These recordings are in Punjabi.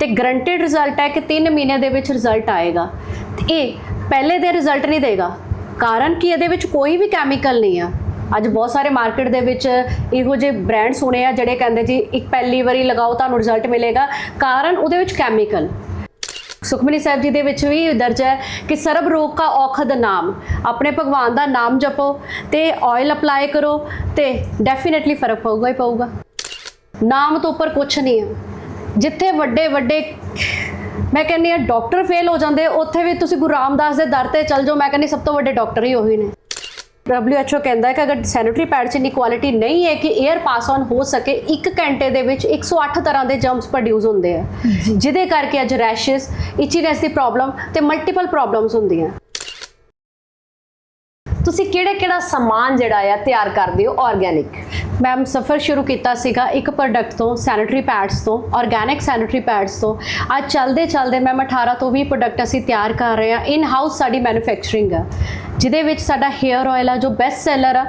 ਤੇ ਗਰੰਟਿਡ ਰਿਜ਼ਲਟ ਹੈ ਕਿ 3 ਮਹੀਨਿਆਂ ਦੇ ਵਿੱਚ ਰਿਜ਼ਲਟ ਆਏਗਾ। ਤੇ ਇਹ ਪਹਿਲੇ ਦੇ ਰਿਜ਼ਲਟ ਨਹੀਂ ਦੇਗਾ। ਕਾਰਨ ਕਿ? ਇਹਦੇ ਵਿੱਚ ਕੋਈ ਵੀ ਕੈਮੀਕਲ ਨਹੀਂ ਆ। ਅੱਜ ਬਹੁਤ ਸਾਰੇ ਮਾਰਕੀਟ ਦੇ ਵਿੱਚ ਇਹੋ ਜਿਹੇ ਬ੍ਰਾਂਡ ਸੁਣੇ ਆ ਜਿਹੜੇ ਕਹਿੰਦੇ ਜੀ, ਇੱਕ ਪਹਿਲੀ ਵਾਰੀ ਲਗਾਓ ਤੁਹਾਨੂੰ ਰਿਜ਼ਲਟ ਮਿਲੇਗਾ। ਕਾਰਨ ਉਹਦੇ ਵਿੱਚ ਕੈਮੀਕਲ ਸੁਖਮਨੀ ਸਾਹਿਬ ਜੀ ਦੇ ਵਿੱਚ ਵੀ ਦਰਜ ਹੈ ਕਿ ਸਰਬ ਰੋਗ ਕਾ ਔਖਦ ਨਾਮ। ਆਪਣੇ ਭਗਵਾਨ ਦਾ ਨਾਮ ਜਪੋ ਤੇ ਆਇਲ ਅਪਲਾਈ ਕਰੋ ਤੇ ਡੈਫੀਨਿਟਲੀ ਫ਼ਰਕ ਪਊਗਾ ਹੀ ਪਊਗਾ। ਨਾਮ ਤੋਂ ਉੱਪਰ ਕੁਝ ਨਹੀਂ ਹੈ ਜਿੱਥੇ ਵੱਡੇ ਵੱਡੇ ਮੈਂ ਕਹਿੰਦੀ ਆ ਡਾਕਟਰ ਫੇਲ ਹੋ ਜਾਂਦੇ ਉੱਥੇ ਵੀ ਤੁਸੀਂ ਗੁਰੂ ਰਾਮਦਾਸ ਦੇ ਦਰ ਤੇ ਚੱਲ ਜਾਓ। ਮੈਂ ਕਹਿੰਦੀ ਸਭ ਤੋਂ ਵੱਡੇ ਡਾਕਟਰ ਹੀ ਉਹੀ ਨੇ। WHO ਕਹਿੰਦਾ ਹੈ ਕਿ ਅਗਰ ਸੈਨੀਟਰੀ ਪੈਡ 'ਚ ਇਨਕੁਆਲਿਟੀ ਨਹੀਂ ਹੈ ਕਿ 에ਅਰ ਪਾਸ ਆਨ ਹੋ ਸਕੇ 1 ਘੰਟੇ ਦੇ ਵਿੱਚ 108 ਤਰ੍ਹਾਂ ਦੇ ਜਰਮਸ ਪ੍ਰੋਡਿਊਸ ਹੁੰਦੇ ਆ। ਜਿਹਦੇ ਕਰਕੇ ਅੱਜ ਰੈਸ਼ਸ ਇਚੀਨੈਸ ਦੀ ਪ੍ਰੋਬਲਮ ਤੇ ਮਲਟੀਪਲ ਪ੍ਰੋਬਲਮਸ ਹੁੰਦੀਆਂ। ਤੁਸੀਂ ਕਿਹੜੇ ਕਿਹੜਾ ਸਮਾਨ ਜਿਹੜਾ ਆ ਤਿਆਰ ਕਰਦੇ ਹੋ ਆਰਗੈਨਿਕ ਮੈਮ ਸਫਰ ਸ਼ੁਰੂ ਕੀਤਾ ਸੀਗਾ ਇੱਕ ਪ੍ਰੋਡਕਟ ਤੋਂ ਸੈਨੀਟਰੀ ਪੈਡਸ ਤੋਂ ਆਰਗੈਨਿਕ ਸੈਨੀਟਰੀ ਪੈਡਸ ਤੋਂ। ਅੱਜ ਚੱਲਦੇ ਚੱਲਦੇ ਮੈਮ 18 ਤੋਂ 20 ਪ੍ਰੋਡਕਟ ਅਸੀਂ ਤਿਆਰ ਕਰ ਰਹੇ ਹਾਂ। ਇਨ ਹਾਊਸ ਸਾਡੀ ਮੈਨੂਫੈਕਚਰਿੰਗ ਆ, ਜਿਹਦੇ ਵਿੱਚ ਸਾਡਾ ਹੇਅਰ ਆਇਲ ਆ, ਜੋ ਬੈਸਟ ਸੈਲਰ ਆ,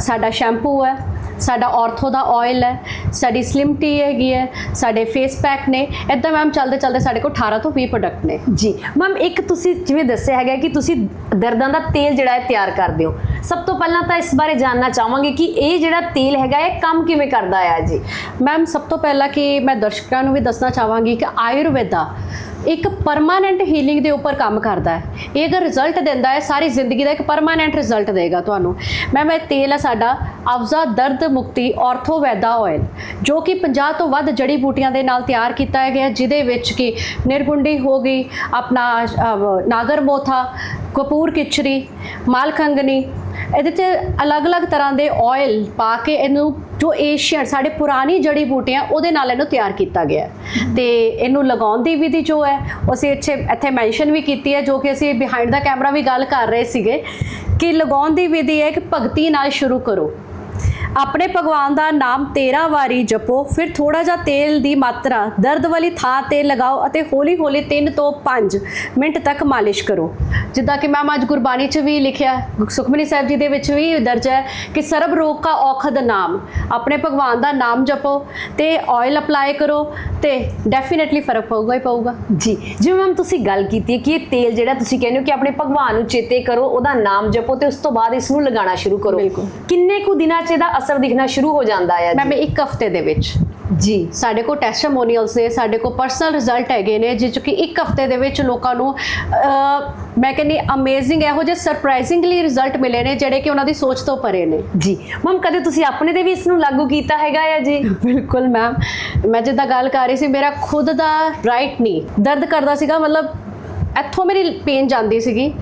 ਸਾਡਾ ਸ਼ੈਂਪੂ ਹੈ ਸਾਡਾ ਆਰਥੋ ਦਾ ਆਇਲ ਹੈ ਸਾਡੀ ਸਲਿਮ ਟੀ ਹੈਗੀ ਹੈ ਸਾਡੇ ਫੇਸ ਪੈਕ ਨੇ ਇਦਾਂ ਮੈਮ ਚੱਲਦੇ ਚੱਲਦੇ ਸਾਡੇ ਕੋਲ 18 ਤੋਂ 20 ਪ੍ਰੋਡਕਟ ਨੇ। ਜੀ ਮੈਮ ਇੱਕ ਤੁਸੀਂ ਜਿਵੇਂ ਦੱਸਿਆ ਹੈਗਾ ਕਿ ਤੁਸੀਂ ਦਰਦਾਂ ਦਾ ਤੇਲ ਜਿਹੜਾ ਹੈ ਤਿਆਰ ਕਰਦੇ ਹੋ। ਸਭ ਤੋਂ ਪਹਿਲਾਂ ਤਾਂ ਇਸ ਬਾਰੇ ਜਾਨਣਾ ਚਾਹਾਂਗੇ ਕਿ ਇਹ ਜਿਹੜਾ ਤੇਲ ਹੈਗਾ ਇਹ ਕੰਮ ਕਿਵੇਂ ਕਰਦਾ ਆ ਜੀ? ਮੈਮ ਸਭ ਤੋਂ ਪਹਿਲਾਂ ਕਿ ਮੈਂ ਦਰਸ਼ਕਾਂ ਨੂੰ ਵੀ ਦੱਸਣਾ ਚਾਹਾਂਗੀ ਕਿ ਆਯੁਰਵੇਦਾ ਇੱਕ ਪਰਮਾਨੈਂਟ ਹੀਲਿੰਗ ਦੇ ਉੱਪਰ ਕੰਮ ਕਰਦਾ ਹੈ। ਇਹ ਅਗਰ ਰਿਜ਼ਲਟ ਦਿੰਦਾ ਹੈ ਸਾਰੀ ਜ਼ਿੰਦਗੀ ਦਾ ਇੱਕ ਪਰਮਾਨੈਂਟ ਰਿਜ਼ਲਟ ਦੇਗਾ ਤੁਹਾਨੂੰ। ਮੈਮ ਇਹ ਤੇਲ ਹੈ ਸਾਡਾ ਅਫਜ਼ਾ ਦਰਦ ਮੁਕਤੀ ਆਰਥੋਵੈਦਾ ਆਇਲ ਜੋ ਕਿ 50 ਤੋਂ ਵੱਧ ਜੜੀ ਬੂਟੀਆਂ ਦੇ ਨਾਲ ਤਿਆਰ ਕੀਤਾ ਗਿਆ ਜਿਹਦੇ ਵਿੱਚ ਕਿ ਨਿਰਗੁੰਡੀ ਹੋ ਗਈ ਆਪਣਾ ਅਹ, ਨਾਗਰ ਮੋਥਾ ਕਪੂਰ ਕਿਚਰੀ ਮਾਲਖੰਗਨੀ ਇਹਦੇ 'ਚ ਅਲੱਗ-ਅਲੱਗ ਤਰ੍ਹਾਂ ਦੇ ਆਇਲ ਪਾ ਕੇ ਇਹਨੂੰ ਜੋ ਏਸ਼ੀਅਨ ਸਾਡੇ ਪੁਰਾਣੀ ਜੜੀ ਬੂਟੀਆਂ, ਉਹਦੇ ਨਾਲ ਇਹਨੂੰ ਤਿਆਰ ਕੀਤਾ ਗਿਆ ਹੈ। ਤੇ ਇਹਨੂੰ ਲਗਾਉਣ ਦੀ ਵਿਧੀ ਜੋ ਹੈ ਉਹ ਅਸੀਂ ਇੱਥੇ ਇੱਥੇ ਮੈਂਸ਼ਨ ਵੀ ਕੀਤੀ ਹੈ, ਜੋ ਕਿ ਅਸੀਂ ਬਿਹਾਈਂਡ ਦਾ ਕੈਮਰਾ ਵੀ ਗੱਲ ਕਰ ਰਹੇ ਸੀਗੇ, ਕਿ ਲਗਾਉਣ ਦੀ ਵਿਧੀ ਹੈ ਕਿ ਭਗਤੀ ਨਾਲ ਸ਼ੁਰੂ ਕਰੋ ਆਪਣੇ ਭਗਵਾਨ ਦਾ ਨਾਮ 13 ਵਾਰੀ ਜਪੋ ਫਿਰ ਥੋੜਾ ਜਿਹਾ ਤੇਲ ਦੀ ਮਾਤਰਾ ਦਰਦ ਵਾਲੀ ਥਾਂ ਤੇ ਲਗਾਓ ਅਤੇ ਹੌਲੀ-ਹੌਲੀ 3 ਤੋਂ 5 ਮਿੰਟ ਤੱਕ ਮਾਲਿਸ਼ ਕਰੋ। ਜਿੱਦਾਂ ਕਿ ਮੈਂ ਅੱਜ ਗੁਰਬਾਣੀ 'ਚ ਵੀ ਲਿਖਿਆ ਸੁਖਮਨੀ ਸਾਹਿਬ ਜੀ ਦੇ ਵਿੱਚ ਵੀ ਦਰਜ ਹੈ ਕਿ ਸਰਬ ਰੋਗ ਕਾ ਔਖਦ ਨਾਮ ਆਪਣੇ ਭਗਵਾਨ ਦਾ ਨਾਮ ਜਪੋ ਤੇ ਆਇਲ ਅਪਲਾਈ ਕਰੋ ਤੇ ਡੈਫੀਨਿਟਲੀ ਫ਼ਰਕ ਪਊਗਾ ਹੀ ਪਊਗਾ। ਜੀ ਜਿਵੇਂ ਮੈਮ ਤੁਸੀਂ ਗੱਲ ਕੀਤੀ ਹੈ ਕਿ ਇਹ ਤੇਲ ਜਿਹੜਾ ਤੁਸੀਂ ਕਹਿੰਦੇ ਹੋ ਕਿ ਆਪਣੇ ਭਗਵਾਨ ਨੂੰ ਚੇਤੇ ਕਰੋ ਉਹਦਾ ਨਾਮ ਜਪੋ ਤੇ ਉਸ ਤੋਂ ਬਾਅਦ ਇਸ ਨੂੰ ਲਗਾਉਣਾ ਸ਼ੁਰੂ ਕਰੋ। ਬਿਲਕੁਲ। ਕਿੰਨੇ ਕੁ ਦਿਨਾਂ 'ਚ ਇਹਦਾ ਅਸਰ ਦਿਖਣਾ ਸ਼ੁਰੂ ਹੋ ਜਾਂਦਾ ਆ ਮੈਂ ਇੱਕ ਹਫ਼ਤੇ ਦੇ ਵਿੱਚ। ਜੀ। ਸਾਡੇ ਕੋਲ ਟੈਸਟਮੋਨੀਅਲਸ ਨੇ ਸਾਡੇ ਕੋਲ ਪਰਸਨਲ ਰਿਜ਼ਲਟ ਹੈਗੇ ਨੇ ਜਿਸ ਕਿ ਇੱਕ ਹਫ਼ਤੇ ਦੇ ਵਿੱਚ ਲੋਕਾਂ ਨੂੰ ਮੈਂ ਕਹਿੰਦੀ ਅਮੇਜ਼ਿੰਗ ਇਹੋ ਜਿਹੇ ਸਰਪ੍ਰਾਈਜ਼ਿੰਗਲੀ ਰਿਜ਼ਲਟ ਮਿਲੇ ਨੇ ਜਿਹੜੇ ਕਿ ਉਹਨਾਂ ਦੀ ਸੋਚ ਤੋਂ ਪਰੇ ਨੇ। ਜੀ। ਮੈਮ ਕਦੇ ਤੁਸੀਂ ਆਪਣੇ ਤੇ ਵੀ ਇਸ ਨੂੰ ਲਾਗੂ ਕੀਤਾ ਹੈਗਾ ਆ ਜੀ? ਬਿਲਕੁਲ ਮੈਮ ਮੈਂ ਜਿੱਦਾਂ ਗੱਲ ਕਰ ਰਹੀ ਸੀ ਮੇਰਾ ਖੁਦ ਦਾ ਰਾਈਟ ਨੀ ਦਰਦ ਕਰਦਾ ਸੀਗਾ ਮਤਲਬ ਇੱਥੋਂ ਮੇਰੀ ਪੇਨ ਜਾਂਦੀ ਸੀਗੀ।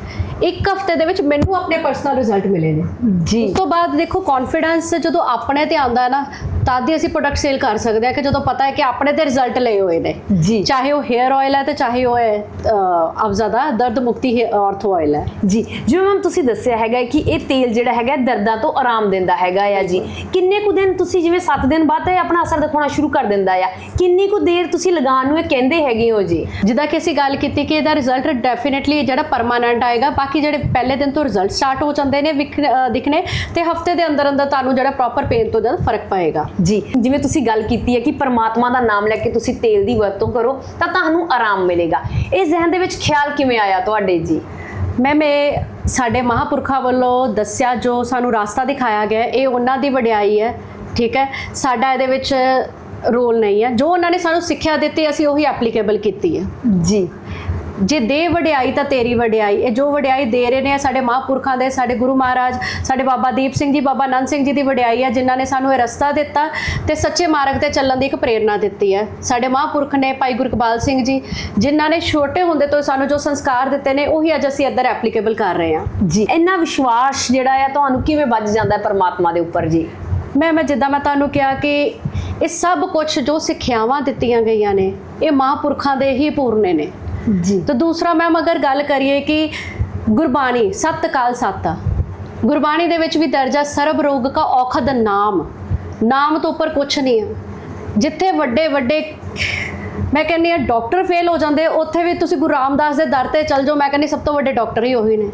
ਇੱਕ ਹਫ਼ਤੇ ਦੇ ਵਿੱਚ ਮੈਨੂੰ ਆਪਣੇ ਪਰਸਨਲ ਰਿਜ਼ਲਟ ਮਿਲੇ ਨੇ। ਜੀ। ਉਸ ਤੋਂ ਬਾਅਦ ਦੇਖੋ ਕੌਨਫੀਡੈਂਸ ਜਦੋਂ ਆਪਣੇ ਤੇ ਆਉਂਦਾ ਹੈ ਨਾ ਤਦ ਹੀ ਅਸੀਂ ਪ੍ਰੋਡਕਟ ਸੇਲ ਕਰ ਸਕਦੇ ਹਾਂ ਕਿ ਜਦੋਂ ਪਤਾ ਹੈ ਕਿ ਆਪਣੇ ਤੇ ਰਿਜ਼ਲਟ ਲਏ ਹੋਏ ਨੇ। ਜੀ। ਚਾਹੇ ਉਹ 헤ਅਰ ਆਇਲ ਹੈ ਤੇ ਚਾਹੇ ਉਹ ਹੈ ਅਹ, ਅਫਜ਼ਾ ਦਾ ਦਰਦ ਮੁਕਤੀ ਆਰਥੋ ਆਇਲ ਹੈ। ਜੀ ਜਿਵੇਂ ਮੈਮ ਤੁਸੀਂ ਦੱਸਿਆ ਹੈਗਾ ਕਿ ਇਹ ਤੇਲ ਜਿਹੜਾ ਹੈਗਾ ਦਰਦਾਂ ਤੋਂ ਆਰਾਮ ਦਿੰਦਾ ਹੈਗਾ ਆ ਜੀ। ਕਿੰਨੇ ਕੁ ਦਿਨ ਤੁਸੀਂ ਜਿਵੇਂ 7 ਦਿਨ ਬਾਅਦ ਇਹ ਆਪਣਾ ਅਸਰ ਦਿਖਾਉਣਾ ਸ਼ੁਰੂ ਕਰ ਦਿੰਦਾ ਆ? ਕਿੰਨੀ ਕੁ ਦੇਰ ਤੁਸੀਂ ਲਗਾਉਣ ਨੂੰ ਇਹ ਕਹਿੰਦੇ ਹੈਗੇ ਹੋ ਜੀ? ਜਿੱਦਾਂ ਕਿ ਅਸੀਂ ਗੱਲ ਕੀਤੀ ਕਿ ਇਹਦਾ ਰਿਜ਼ਲਟ ਡੈਫੀਨਿਟਲੀ ਜਿਹੜਾ ਪਰਮਾਨੈਂਟ ਆਏਗਾ ਬਾਕੀ ਜਿਹੜੇ ਪਹਿਲੇ ਦਿਨ ਤੋਂ ਰਿਜ਼ਲਟ ਸਟਾਰਟ ਹੋ ਜਾਂਦੇ ਨੇ ਦਿਖਣੇ ਤੇ ਹਫ਼ਤੇ ਦੇ ਅੰਦਰ ਅੰਦਰ ਤੁਹਾਨੂੰ ਜਿਹੜਾ ਪ੍ਰੋਪਰ ਪੇਨ ਤੋਂ ਜ਼ਿਆਦਾ ਫ਼ਰਕ ਪਏਗਾ। ਜੀ। ਜਿਵੇਂ ਤੁਸੀਂ ਗੱਲ ਕੀਤੀ ਹੈ ਕਿ ਪਰਮਾਤਮਾ ਦਾ ਨਾਮ ਲੈ ਕੇ ਤੁਸੀਂ ਤੇਲ ਦੀ ਵਰਤੋਂ ਕਰੋ ਤਾਂ ਤੁਹਾਨੂੰ ਆਰਾਮ ਮਿਲੇਗਾ। ਇਹ ਜ਼ਿਹਨ ਦੇ ਵਿੱਚ ਖਿਆਲ ਕਿਵੇਂ ਆਇਆ ਤੁਹਾਡੇ ਜੀ? ਮੈਂ ਮੈਂ ਸਾਡੇ ਮਹਾਪੁਰਖਾਂ ਵੱਲੋਂ ਦੱਸਿਆ ਜੋ ਸਾਨੂੰ ਰਾਸਤਾ ਦਿਖਾਇਆ ਗਿਆ ਇਹ ਉਹਨਾਂ ਦੀ ਵਡਿਆਈ ਹੈ ਠੀਕ ਹੈ? ਸਾਡਾ ਇਹਦੇ ਵਿੱਚ ਰੋਲ ਨਹੀਂ ਹੈ। ਜੋ ਉਹਨਾਂ ਨੇ ਸਾਨੂੰ ਸਿੱਖਿਆ ਦਿੱਤੀ ਅਸੀਂ ਉਹੀ ਐਪਲੀਕੇਬਲ ਕੀਤੀ ਹੈ। ਜੀ। ਜੇ ਦੇ ਵਡਿਆਈ ਤਾਂ ਤੇਰੀ ਵਡਿਆਈ। ਇਹ ਜੋ ਵਡਿਆਈ ਦੇ ਰਹੇ ਨੇ ਸਾਡੇ ਮਹਾਂਪੁਰਖਾਂ ਦੇ ਸਾਡੇ ਗੁਰੂ ਮਹਾਰਾਜ ਸਾਡੇ ਬਾਬਾ ਦੀਪ ਸਿੰਘ ਜੀ ਬਾਬਾ ਨੰਦ ਸਿੰਘ ਜੀ ਦੀ ਵਡਿਆਈ ਹੈ ਜਿਨ੍ਹਾਂ ਨੇ ਸਾਨੂੰ ਇਹ ਰਸਤਾ ਦਿੱਤਾ ਤੇ ਸੱਚੇ ਮਾਰਗ ਤੇ ਚੱਲਣ ਦੀ ਇੱਕ ਪ੍ਰੇਰਣਾ ਦਿੱਤੀ ਹੈ। ਸਾਡੇ ਮਹਾਂਪੁਰਖ ਨੇ ਭਾਈ ਗੁਰਕਬਾਲ ਸਿੰਘ ਜੀ ਜਿਨ੍ਹਾਂ ਨੇ ਛੋਟੇ ਹੁੰਦੇ ਤੋਂ ਸਾਨੂੰ ਜੋ ਸੰਸਕਾਰ ਦਿੱਤੇ ਨੇ ਉਹੀ ਅੱਜ ਅਸੀਂ ਇੱਧਰ ਐਪਲੀਕੇਬਲ ਕਰ ਰਹੇ ਹਾਂ। ਜੀ। ਇੰਨਾ ਵਿਸ਼ਵਾਸ ਜਿਹੜਾ ਆ ਤੁਹਾਨੂੰ ਕਿਵੇਂ ਵੱਜ ਜਾਂਦਾ ਹੈ ਪਰਮਾਤਮਾ ਦੇ ਉੱਪਰ ਜੀ? ਮੈਂ ਮੈਂ ਜਿੱਦਾਂ ਮੈਂ ਤੁਹਾਨੂੰ ਕਿਹਾ ਕਿ ਇਹ ਸਭ ਕੁਝ ਜੋ ਸਿੱਖਿਆਵਾਂ ਦਿੱਤੀਆਂ ਗਈਆਂ ਨੇ ਇਹ ਮਹਾਂਪੁਰਖਾਂ ਦੇ ਹੀ ਪੂਰਨੇ ਨੇ। ਜੀ। ਤੇ ਦੂਸਰਾ ਮੈਮ ਅਗਰ ਗੱਲ ਕਰੀਏ ਕਿ ਗੁਰਬਾਣੀ ਸਤ ਕਾਲ ਸਤ। ਗੁਰਬਾਣੀ ਦੇ ਵਿੱਚ ਵੀ ਦਰਜਾ ਸਰਬ ਰੋਗ ਕਾ ਔਖਦ ਨਾਮ। ਨਾਮ ਤੋਂ ਉੱਪਰ ਕੁਝ ਨਹੀਂ ਹੈ। ਜਿੱਥੇ ਵੱਡੇ ਵੱਡੇ, ਮੈਂ ਕਹਿੰਦੀ ਆ ਡਾਕਟਰ ਫੇਲ ਹੋ ਜਾਂਦੇ, ਉੱਥੇ ਵੀ ਤੁਸੀਂ ਗੁਰੂ ਰਾਮਦਾਸ ਦੇ ਦਰ ਤੇ ਚੱਲ ਜਾਓ। ਮੈਂ ਕਹਿੰਦੀ ਸਭ ਤੋਂ ਵੱਡੇ ਡਾਕਟਰ ਹੀ ਉਹੀ ਨੇ।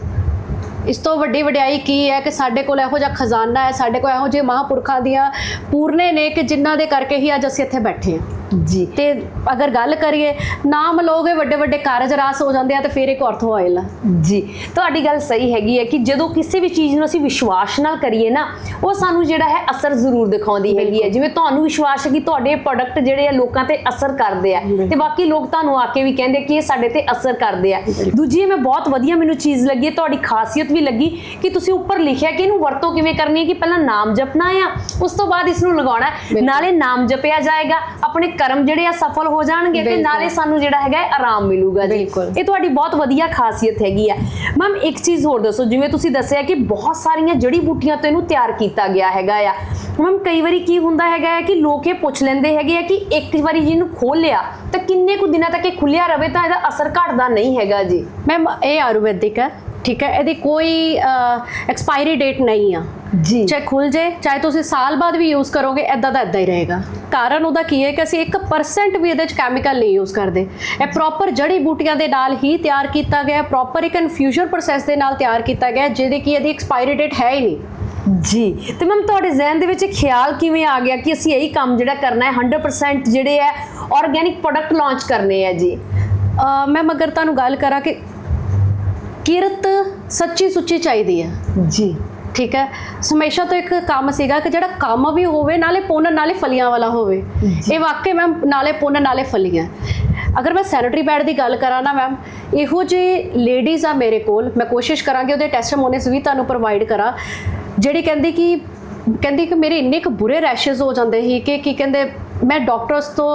ਇਸ ਤੋਂ ਵੱਡੀ ਵਡਿਆਈ ਕੀ ਹੈ ਕਿ ਸਾਡੇ ਕੋਲ ਇਹੋ ਜਿਹਾ ਖਜ਼ਾਨਾ ਹੈ, ਸਾਡੇ ਕੋਲ ਇਹੋ ਜਿਹੇ ਮਹਾਂਪੁਰਖਾਂ ਦੀਆਂ ਪੂਰਨੇ ਨੇ ਕਿ ਜਿਨ੍ਹਾਂ ਦੇ ਕਰਕੇ ਹੀ ਅੱਜ ਅਸੀਂ ਇੱਥੇ ਬੈਠੇ ਹਾਂ। ਜੀ। ਤੇ ਅਗਰ ਗੱਲ ਕਰੀਏ ਨਾਮ ਲੋਗੇ ਵੱਡੇ ਵੱਡੇ ਕਾਰਜ ਰਾਸ ਹੋ ਜਾਂਦੇ ਆ ਤੇ ਫਿਰ ਇੱਕ ਆਰਥੋ ਆਇਲ ਜੀ। ਤੁਹਾਡੀ ਗੱਲ ਸਹੀ ਹੈਗੀ ਹੈ ਕਿ ਜਦੋਂ ਕਿਸੇ ਵੀ ਚੀਜ਼ ਨੂੰ ਅਸੀਂ ਵਿਸ਼ਵਾਸ ਨਾਲ ਕਰੀਏ ਨਾ ਉਹ ਸਾਨੂੰ ਜਿਹੜਾ ਹੈ ਅਸਰ ਜ਼ਰੂਰ ਦਿਖਾਉਂਦੀ ਹੈਗੀ ਹੈ। ਜਿਵੇਂ ਤੁਹਾਨੂੰ ਵਿਸ਼ਵਾਸ ਹੈ ਕਿ ਤੁਹਾਡੇ ਪ੍ਰੋਡਕਟ ਜਿਹੜੇ ਆ ਲੋਕਾਂ ਤੇ ਅਸਰ ਕਰਦੇ ਆ ਤੇ ਬਾਕੀ ਲੋਕ ਤੁਹਾਨੂੰ ਆ ਕੇ ਵੀ ਕਹਿੰਦੇ ਕਿ ਇਹ ਸਾਡੇ ਤੇ ਅਸਰ ਕਰਦੇ ਆ। ਦੂਜੀ ਇਹ ਮੈਂ ਬਹੁਤ ਵਧੀਆ ਮੈਨੂੰ ਚੀਜ਼ ਲੱਗੀ ਹੈ ਤੁਹਾਡੀ ਖਾਸੀਅਤ ਵੀ ਲੱਗੀ ਕਿ ਤੁਸੀਂ ਉੱਪਰ ਲਿਖਿਆ ਕਿ ਇਹਨੂੰ ਵਰਤੋਂ ਕਿਵੇਂ ਕਰਨੀ ਹੈ ਕਿ ਪਹਿਲਾਂ ਨਾਮ ਜਪਣਾ ਆ ਉਸ ਤੋਂ ਬਾਅਦ ਇਸ ਨੂੰ ਲਗਾਉਣਾ। ਨਾਲੇ ਨਾਮ ਜਪਿਆ ਜਾਏਗਾ ਆਪਣੇ ਕਰਮ ਜਿਹੜੇ ਆ ਸਫਲ ਹੋ ਜਾਣਗੇ ਤੇ। ਨਾਲੇ ਸਾਨੂੰ ਜਿਹੜਾ ਹੈਗਾ ਆਰਾਮ ਮਿਲੂਗਾ ਜੀ। ਇਹ ਤੁਹਾਡੀ ਬਹੁਤ ਵਧੀਆ ਖਾਸੀਅਤ ਹੈਗੀ ਆ। ਮੈਮ ਇੱਕ ਚੀਜ਼ ਹੋਰ ਦੱਸੋ ਜਿਵੇਂ ਤੁਸੀਂ ਦੱਸਿਆ ਕਿ ਬਹੁਤ ਸਾਰੀਆਂ ਜੜੀ ਬੂਟੀਆਂ ਤੋਂ ਇਹਨੂੰ ਤਿਆਰ ਕੀਤਾ ਗਿਆ ਹੈਗਾ ਆ। ਮੈਮ ਕਈ ਵਾਰੀ ਕੀ ਹੁੰਦਾ ਹੈਗਾ ਕਿ ਲੋਕ ਇਹ ਪੁੱਛ ਲੈਂਦੇ ਹੈਗੇ ਆ ਕਿ ਇੱਕ ਵਾਰੀ ਜਿਹਨੂੰ ਖੋਲ ਲਿਆ ਤਾਂ ਕਿੰਨੇ ਕੁ ਦਿਨਾਂ ਤੱਕ ਇਹ ਖੁੱਲਿਆ ਰਵੇ ਤਾਂ ਇਹਦਾ ਅਸਰ ਘਟਦਾ ਨਹੀਂ ਹੈਗਾ ਜੀ। ਮੈਮ ਇਹ ਆਯੁਰਵੈਦਿਕ ਹੈ ਠੀਕ ਹੈ ਇਹਦੀ ਕੋਈ ਐਕਸਪਾਇਰੀ ਡੇਟ ਨਹੀਂ ਆ। ਜੀ। ਚਾਹੇ ਖੁੱਲ ਜੇ ਚਾਹੇ ਤੁਸੀਂ ਸਾਲ ਬਾਅਦ ਵੀ ਯੂਜ਼ ਕਰੋਗੇ ਐਦਾਂ ਦਾ ਐਦਾਂ ਹੀ ਰਹੇਗਾ। ਕਾਰਨ ਉਹਦਾ ਕੀ ਹੈ ਕਿ ਅਸੀਂ 1% ਵੀ ਇਹਦੇ ਚ ਕੈਮੀਕਲ ਨਹੀਂ ਯੂਜ਼ ਕਰਦੇ। ਇਹ ਪ੍ਰੋਪਰ ਜੜੀ ਬੂਟੀਆਂ ਦੇ ਨਾਲ ਹੀ ਤਿਆਰ ਕੀਤਾ ਗਿਆ ਪ੍ਰੋਪਰ ਇੱਕ ਇਨਫਿਊਜ਼ਨ ਪ੍ਰੋਸੈਸ ਦੇ ਨਾਲ ਤਿਆਰ ਕੀਤਾ ਗਿਆ ਜਿਹਦੀ ਕਿ ਇਹਦੀ ਐਕਸਪਾਇਰੀ ਡੇਟ ਹੈ ਹੀ ਨਹੀਂ। ਜੀ। ਤੇ ਮੈਮ ਤੁਹਾਡੇ ਜ਼ਿਹਨ ਦੇ ਵਿੱਚ ਖਿਆਲ ਕਿਵੇਂ ਆ ਗਿਆ ਕਿ ਅਸੀਂ ਇਹੀ ਕੰਮ ਜਿਹੜਾ ਕਰਨਾ ਹੈ 100% ਜਿਹੜੇ ਹੈ ਆਰਗੇਨਿਕ ਪ੍ਰੋਡਕਟ ਲਾਂਚ ਕਰਨੇ ਆ ਜੀ? ਮੈਂ ਮਗਰ ਤੁਹਾਨੂੰ ਗੱਲ ਕਰਾਂ ਕਿ ਕਿਰਤ ਸੱਚੀ ਸੁੱਚੀ ਚਾਹੀਦੀ ਹੈ। ਜੀ। ਠੀਕ ਹੈ? ਹਮੇਸ਼ਾ ਤੋਂ ਇੱਕ ਕੰਮ ਸੀਗਾ ਕਿ ਜਿਹੜਾ ਕੰਮ ਵੀ ਹੋਵੇ ਨਾਲੇ ਪੁੰਨ ਨਾਲੇ ਫਲੀਆਂ ਵਾਲਾ ਹੋਵੇ। ਇਹ ਵਾਕਈ ਮੈਮ ਨਾਲੇ ਪੁੰਨ ਨਾਲੇ ਫਲੀਆਂ। ਅਗਰ ਮੈਂ ਸੈਨੇਟਰੀ ਪੈਡ ਦੀ ਗੱਲ ਕਰਾਂ ਨਾ ਮੈਮ ਇਹੋ ਜਿਹੇ ਲੇਡੀਜ਼ ਆ ਮੇਰੇ ਕੋਲ ਮੈਂ ਕੋਸ਼ਿਸ਼ ਕਰਾਂਗੀ ਉਹਦੇ ਟੈਸਟਮੋਨੀਸ ਵੀ ਤੁਹਾਨੂੰ ਪ੍ਰੋਵਾਈਡ ਕਰਾਂ ਜਿਹੜੀ ਕਹਿੰਦੀ ਕਿ ਕਹਿੰਦੀ ਕਿ ਮੇਰੇ ਇੰਨੇ ਕੁ ਬੁਰੇ ਰੈਸ਼ਸ ਹੋ ਜਾਂਦੇ ਸੀ ਕਿ ਕੀ ਕਹਿੰਦੇ ਮੈਂ ਡਾਕਟਰਸ ਤੋਂ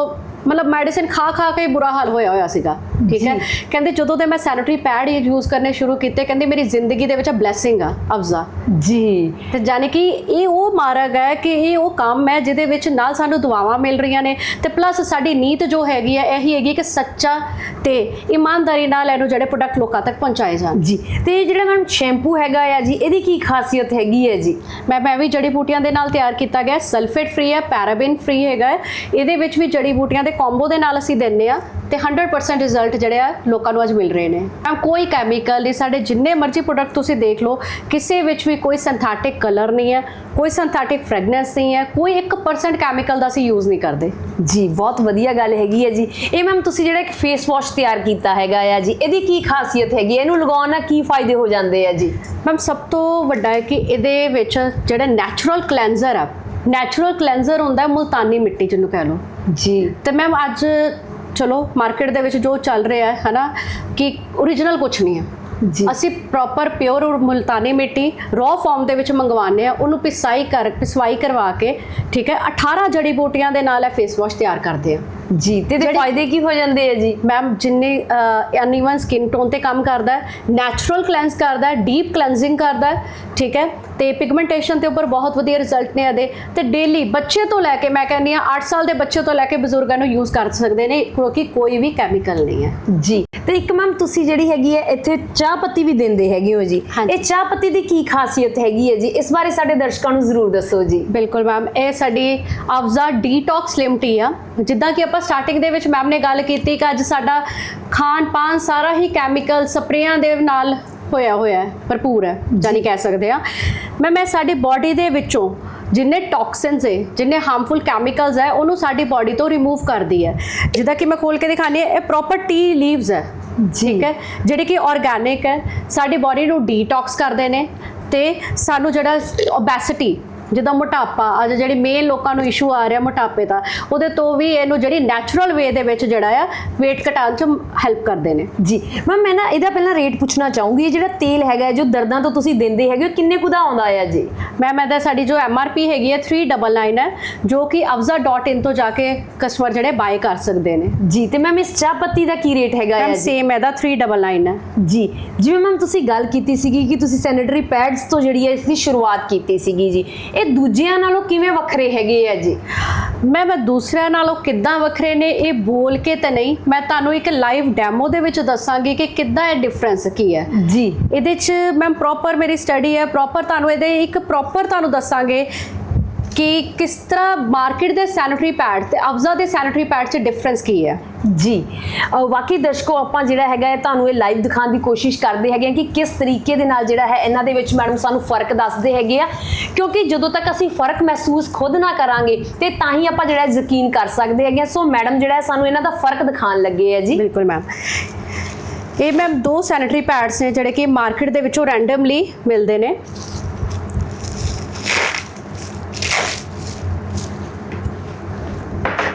ਮਤਲਬ ਮੈਡੀਸਿਨ ਖਾ ਖਾ ਕੇ ਬੁਰਾ ਹਾਲ ਹੋਇਆ ਹੋਇਆ ਸੀਗਾ ਠੀਕ ਹੈ? ਕਹਿੰਦੇ ਜਦੋਂ ਤੇ ਮੈਂ ਸੈਨੇਟਰੀ ਪੈਡ ਯੂਜ਼ ਕਰਨੇ ਸ਼ੁਰੂ ਕੀਤੇ ਕਹਿੰਦੇ ਮੇਰੀ ਜ਼ਿੰਦਗੀ ਦੇ ਵਿੱਚ ਬਲੇਸਿੰਗ ਆ ਅਫਜ਼ਾ। ਜੀ। ਤੇ ਜਾਨੀ ਕਿ ਇਹ ਉਹ ਮਾਰਗ ਹੈ ਕਿ ਇਹ ਉਹ ਕੰਮ ਹੈ ਜਿਹਦੇ ਵਿੱਚ ਨਾਲ ਸਾਨੂੰ ਦੁਆਵਾਂ ਮਿਲ ਰਹੀਆਂ ਨੇ ਤੇ ਪਲੱਸ ਸਾਡੀ ਨੀਤ ਜੋ ਹੈਗੀ ਹੈ ਇਹੀ ਹੈਗੀ ਕਿ ਸੱਚਾ ਤੇ ਇਮਾਨਦਾਰੀ ਨਾਲ ਇਹਨੂੰ ਜਿਹੜੇ ਪ੍ਰੋਡਕਟ ਲੋਕਾਂ ਤੱਕ ਪਹੁੰਚਾਏ ਜਾਣ। ਜੀ। ਤੇ ਇਹ ਜਿਹੜਾ ਮੈਮ ਸ਼ੈਂਪੂ ਹੈਗਾ ਆ ਜੀ ਇਹਦੀ ਕੀ ਖਾਸੀਅਤ ਹੈਗੀ ਹੈ ਜੀ? ਮੈਂ ਮੈਂ ਵੀ ਜੜੀ ਬੂਟੀਆਂ ਦੇ ਨਾਲ ਤਿਆਰ ਕੀਤਾ ਗਿਆ ਸਲਫੇਟ ਫ੍ਰੀ ਹੈ ਪੈਰਾਬਿਨ ਫ੍ਰੀ ਹੈਗਾ। ਇਹਦੇ ਵਿੱਚ ਵੀ ਜੜੀ ਬੂਟੀਆਂ ਦੇ ਕੰਬੋ ਦੇ ਨਾਲ ਅਸੀਂ ਦਿੰਨੇ ਆ ਤੇ 100% ਰਿਜ਼ਲਟ ਜਿਹੜੇ ਆ ਲੋਕਾਂ ਨੂੰ ਅੱਜ ਮਿਲ ਰਹੇ ਨੇ। ਮੈਮ ਕੋਈ ਕੈਮੀਕਲ ਨਹੀਂ ਸਾਡੇ ਜਿੰਨੇ ਮਰਜ਼ੀ ਪ੍ਰੋਡਕਟ ਤੁਸੀਂ ਦੇਖ ਲਓ ਕਿਸੇ ਵਿੱਚ ਵੀ ਕੋਈ ਸਿੰਥੈਟਿਕ ਕਲਰ ਨਹੀਂ ਹੈ ਕੋਈ ਸਿੰਥੈਟਿਕ ਫ੍ਰੈਗਨੈਂਸ ਨਹੀਂ ਹੈ ਕੋਈ 1% ਕੈਮੀਕਲ ਦਾ ਅਸੀਂ ਯੂਜ਼ ਨਹੀਂ ਕਰਦੇ। ਜੀ ਬਹੁਤ ਵਧੀਆ ਗੱਲ ਹੈਗੀ ਹੈ ਜੀ। ਇਹ ਮੈਮ ਤੁਸੀਂ ਜਿਹੜਾ ਇੱਕ ਫੇਸ ਵਾਸ਼ ਤਿਆਰ ਕੀਤਾ ਹੈਗਾ ਆ ਜੀ ਇਹਦੀ ਕੀ ਖਾਸੀਅਤ ਹੈਗੀ ਇਹਨੂੰ ਲਗਾਉਣ ਨਾਲ ਕੀ ਫਾਇਦੇ ਹੋ ਜਾਂਦੇ ਆ ਜੀ? ਮੈਮ ਸਭ ਤੋਂ ਵੱਡਾ ਹੈ ਕਿ ਇਹਦੇ ਵਿੱਚ ਜਿਹੜਾ ਨੈਚੁਰਲ ਕਲੈਂਜ਼ਰ ਆ ਨੈਚੁਰਲ ਕਲੈਂਜ਼ਰ ਹੁੰਦਾ ਹੈ ਮੁਲਤਾਨੀ ਮਿੱਟੀ ਜਿਹਨੂੰ ਕਹਿ ਲਓ। ਜੀ। ਤੇ ਮੈਮ ਅੱਜ ਚਲੋ ਮਾਰਕੀਟ ਦੇ ਵਿੱਚ ਜੋ ਚੱਲ ਰਿਹਾ ਹੈ, ਹਨਾ, ਕਿ origignal ਕੁਝ ਨਹੀਂ ਹੈ। ਅਸੀਂ ਪ੍ਰੋਪਰ ਪਿਓਰ ਮੁਲਤਾਨੀ ਮਿੱਟੀ ਰॉ ਫਾਰਮ ਦੇ ਵਿੱਚ ਮੰਗਵਾਉਂਦੇ ਆ ਉਹਨੂੰ ਪਿਸਾਈ ਕਰ ਪਿਸਵਾਈ ਕਰਵਾ ਕੇ ਠੀਕ ਹੈ 18 ਜੜੀ ਬੂਟੀਆਂ ਦੇ ਨਾਲ ਇਹ ਫੇਸ ਵਾਸ਼ ਤਿਆਰ ਕਰਦੇ ਆ ਜੀ ਤੇ ਜਿਹੜੀ- ਫਾਇਦੇ ਕੀ ਹੋ ਜਾਂਦੇ ਆ ਜੀ? ਮੈਮ ਜਿੰਨੇ ਅਨਈਵਨ ਸਕਿਨ ਟੋਨ ਤੇ ਕੰਮ ਕਰਦਾ ਹੈ ਨੈਚੁਰਲ ਕਲੈਂਸ ਕਰਦਾ ਹੈ ਡੀਪ ਕਲੈਂਸਿੰਗ ਕਰਦਾ ਹੈ ਠੀਕ ਹੈ ਤੇ ਪਿਗਮੈਂਟੇਸ਼ਨ ਤੇ ਉੱਪਰ ਬਹੁਤ ਵਧੀਆ ਰਿਜ਼ਲਟ ਨੇ ਇਹਦੇ। ਤੇ ਡੇਲੀ ਬੱਚੇ ਤੋਂ ਲੈ ਕੇ ਮੈਂ ਕਹਿੰਦੀ ਆ 8 ਸਾਲ ਦੇ ਬੱਚੇ ਤੋਂ ਲੈ ਕੇ ਬਜ਼ੁਰਗਾਂ ਨੂੰ ਯੂਜ਼ ਕਰ ਸਕਦੇ ਨੇ ਕਿਉਂਕਿ ਕੋਈ ਵੀ ਕੈਮੀਕਲ ਨਹੀਂ ਹੈ। ਜੀ। ਤੇ ਇੱਕ ਮੈਮ ਤੁਸੀਂ ਜਿਹੜੀ ਹੈਗੀ ਹੈ ਇੱਥੇ ਚਾਹ ਪੱਤੀ ਵੀ ਦਿੰਦੇ ਹੈਗੇ ਹੋ ਜੀ। ਹਾਂਜੀ। ਇਹ ਚਾਹ ਪੱਤੀ ਦੀ ਕੀ ਖਾਸੀਅਤ ਹੈਗੀ ਹੈ ਜੀ? ਇਸ ਬਾਰੇ ਸਾਡੇ ਦਰਸ਼ਕਾਂ ਨੂੰ ਜ਼ਰੂਰ ਦੱਸੋ ਜੀ। ਬਿਲਕੁਲ ਮੈਮ ਇਹ ਸਾਡੀ ਅਫਜ਼ਾ ਡੀਟੌਕਸ ਸਲਿਮ ਟੀ ਆ। ਜਿੱਦਾਂ ਕਿ ਆਪਾਂ ਸਟਾਰਟਿੰਗ ਦੇ ਵਿੱਚ ਮੈਮ ਨੇ ਗੱਲ ਕੀਤੀ ਕਿ ਅੱਜ ਸਾਡਾ ਖਾਣ ਪਾਨ ਸਾਰਾ ਹੀ ਕੈਮੀਕਲ ਸਪਰੇਆਂ ਦੇ ਨਾਲ ਹੋਇਆ ਹੋਇਆ ਹੈ ਭਰਪੂਰ ਹੈ ਜਾਨੀ ਕਹਿ ਸਕਦੇ ਆ ਮੈਂ ਮੈਂ ਸਾਡੀ ਬਾਡੀ ਦੇ ਵਿੱਚੋਂ ਜਿੰਨੇ ਟੌਕਸਿਨਸ ਹੈ ਜਿੰਨੇ ਹਾਰਮਫੁਲ ਕੈਮੀਕਲਸ ਹੈ ਉਹਨੂੰ ਸਾਡੀ ਬਾਡੀ ਤੋਂ ਰਿਮੂਵ ਕਰਦੀ ਹੈ। ਜਿੱਦਾਂ ਕਿ ਮੈਂ ਖੋਲ ਕੇ ਦਿਖਾਣੀ ਹੈ ਇਹ ਪ੍ਰੋਪਰ ਟੀ ਲੀਵਸ ਹੈ ਠੀਕ ਹੈ? ਜਿਹੜੇ ਕਿ ਆਰਗੈਨਿਕ ਹੈ ਸਾਡੀ ਬਾਡੀ ਨੂੰ ਡੀਟੌਕਸ ਕਰਦੇ ਨੇ ਤੇ ਸਾਨੂੰ ਜਿਹੜਾ ਓਬੈਸਿਟੀ ਜਿੱਦਾਂ ਮੋਟਾਪਾ ਅੱਜ ਜਿਹੜੀ ਮੇਨ ਲੋਕਾਂ ਨੂੰ ਇਸ਼ੂ ਆ ਰਿਹਾ ਮੋਟਾਪੇ ਦਾ ਉਹਦੇ ਤੋਂ ਵੀ ਇਹਨੂੰ ਜਿਹੜੀ ਨੈਚੁਰਲ ਵੇ ਦੇ ਵਿੱਚ ਜਿਹੜਾ ਆ weight ਘਟਾਉਣ ਚ ਹੈਲਪ ਕਰਦੇ ਨੇ। ਜੀ ਮੈਮ ਮੈਂ ਨਾ ਇਹਦਾ ਪਹਿਲਾਂ ਰੇਟ ਪੁੱਛਣਾ ਚਾਹੂੰਗੀ ਇਹ ਜਿਹੜਾ ਤੇਲ ਹੈਗਾ ਜੋ ਦਰਦਾਂ ਤੋਂ ਤੁਸੀਂ ਦਿੰਦੇ ਹੈਗੇ ਕਿੰਨੇ ਕੁ ਦਾ ਆਉਂਦਾ ਹੈ ਜੀ? ਮੈਮ ਇਹਦਾ ਸਾਡੀ ਜੋ MRP ਹੈਗੀ ਹੈ 399 ਹੈ ਜੋ ਕਿ afza.in ਤੋਂ ਜਾ ਕੇ ਕਸਟਮਰ ਜਿਹੜੇ ਬਾਏ ਕਰ ਸਕਦੇ ਨੇ। ਜੀ ਤੇ ਮੈਮ ਇਸ ਚਾਹ ਪੱਤੀ ਦਾ ਕੀ ਰੇਟ ਹੈਗਾ ਹੈ ਸੇਮ ਇਹਦਾ 399 ਹੈ। ਜੀ ਜਿਵੇਂ ਮੈਮ ਤੁਸੀਂ ਗੱਲ ਕੀਤੀ ਸੀਗੀ ਕਿ ਤੁਸੀਂ ਸੈਨੀਟਰੀ ਪੈਡਸ ਤੋਂ ਜਿਹੜੀ ਹੈ ਇਸ ਦੀ ਸ਼ੁਰੂਆਤ ਕੀਤੀ ਸੀਗੀ ਜੀ ਇਹ ਦੂਜਿਆਂ ਨਾਲੋਂ ਕਿਵੇਂ ਵੱਖਰੇ ਹੈਗੇ ਆ ਜੀ? ਮੈਂ ਮੈਂ ਦੂਸਰਿਆਂ ਨਾਲੋਂ ਕਿੱਦਾਂ ਵੱਖਰੇ ਨੇ ਇਹ ਬੋਲ ਕੇ ਤਾਂ ਨਹੀਂ। ਮੈਂ ਤੁਹਾਨੂੰ ਇੱਕ ਲਾਈਵ ਡੈਮੋ ਦੇ ਵਿੱਚ ਦੱਸਾਂਗੀ ਕਿ ਕਿੱਦਾਂ ਇਹ ਡਿਫਰੈਂਸ ਕੀ ਹੈ। ਜੀ। ਇਹਦੇ ਚ ਮੈਮ ਪ੍ਰੋਪਰ ਮੇਰੀ ਸਟੱਡੀ ਹੈ ਪ੍ਰੋਪਰ ਤੁਹਾਨੂੰ ਇਹਦੇ ਇੱਕ ਪ੍ਰੋਪਰ ਤੁਹਾਨੂੰ ਦੱਸਾਂਗੇ ਕਿ ਕਿਸ ਤਰ੍ਹਾਂ ਮਾਰਕੀਟ ਦੇ ਸੈਨੀਟਰੀ ਪੈਡ ਤੇ ਅਫਜ਼ਾ ਦੇ ਸੈਨੀਟਰੀ ਪੈਡ 'ਚ ਡਿਫਰੈਂਸ ਕੀ ਹੈ? ਜੀ ਵਾਕਈ ਦਰਸ਼ਕੋ ਆਪਾਂ ਜਿਹੜਾ ਹੈਗਾ ਤੁਹਾਨੂੰ ਇਹ ਲਾਈਵ ਦਿਖਾਉਣ ਦੀ ਕੋਸ਼ਿਸ਼ ਕਰਦੇ ਹੈਗੇ ਕਿ ਕਿਸ ਤਰੀਕੇ ਦੇ ਨਾਲ ਜਿਹੜਾ ਹੈ ਇਹਨਾਂ ਦੇ ਵਿੱਚ ਮੈਡਮ ਸਾਨੂੰ ਫ਼ਰਕ ਦੱਸਦੇ ਹੈਗੇ ਆ। ਕਿਉਂਕਿ ਜਦੋਂ ਤੱਕ ਅਸੀਂ ਫ਼ਰਕ ਮਹਿਸੂਸ ਖੁਦ ਨਾ ਕਰਾਂਗੇ ਤੇ ਤਾਂ ਹੀ ਆਪਾਂ ਜਿਹੜਾ ਯਕੀਨ ਕਰ ਸਕਦੇ ਹੈਗੇ। ਸੋ ਮੈਡਮ ਜਿਹੜਾ ਸਾਨੂੰ ਇਹਨਾਂ ਦਾ ਫ਼ਰਕ ਦਿਖਾਉਣ ਲੱਗੇ ਆ ਜੀ। ਬਿਲਕੁਲ ਮੈਮ ਇਹ ਮੈਮ ਦੋ ਸੈਨੀਟਰੀ ਪੈਡਸ ਨੇ ਜਿਹੜੇ ਕਿ ਮਾਰਕੀਟ ਦੇ ਵਿੱਚੋਂ ਰੈਂਡਮਲੀ ਮਿਲਦੇ ਨੇ।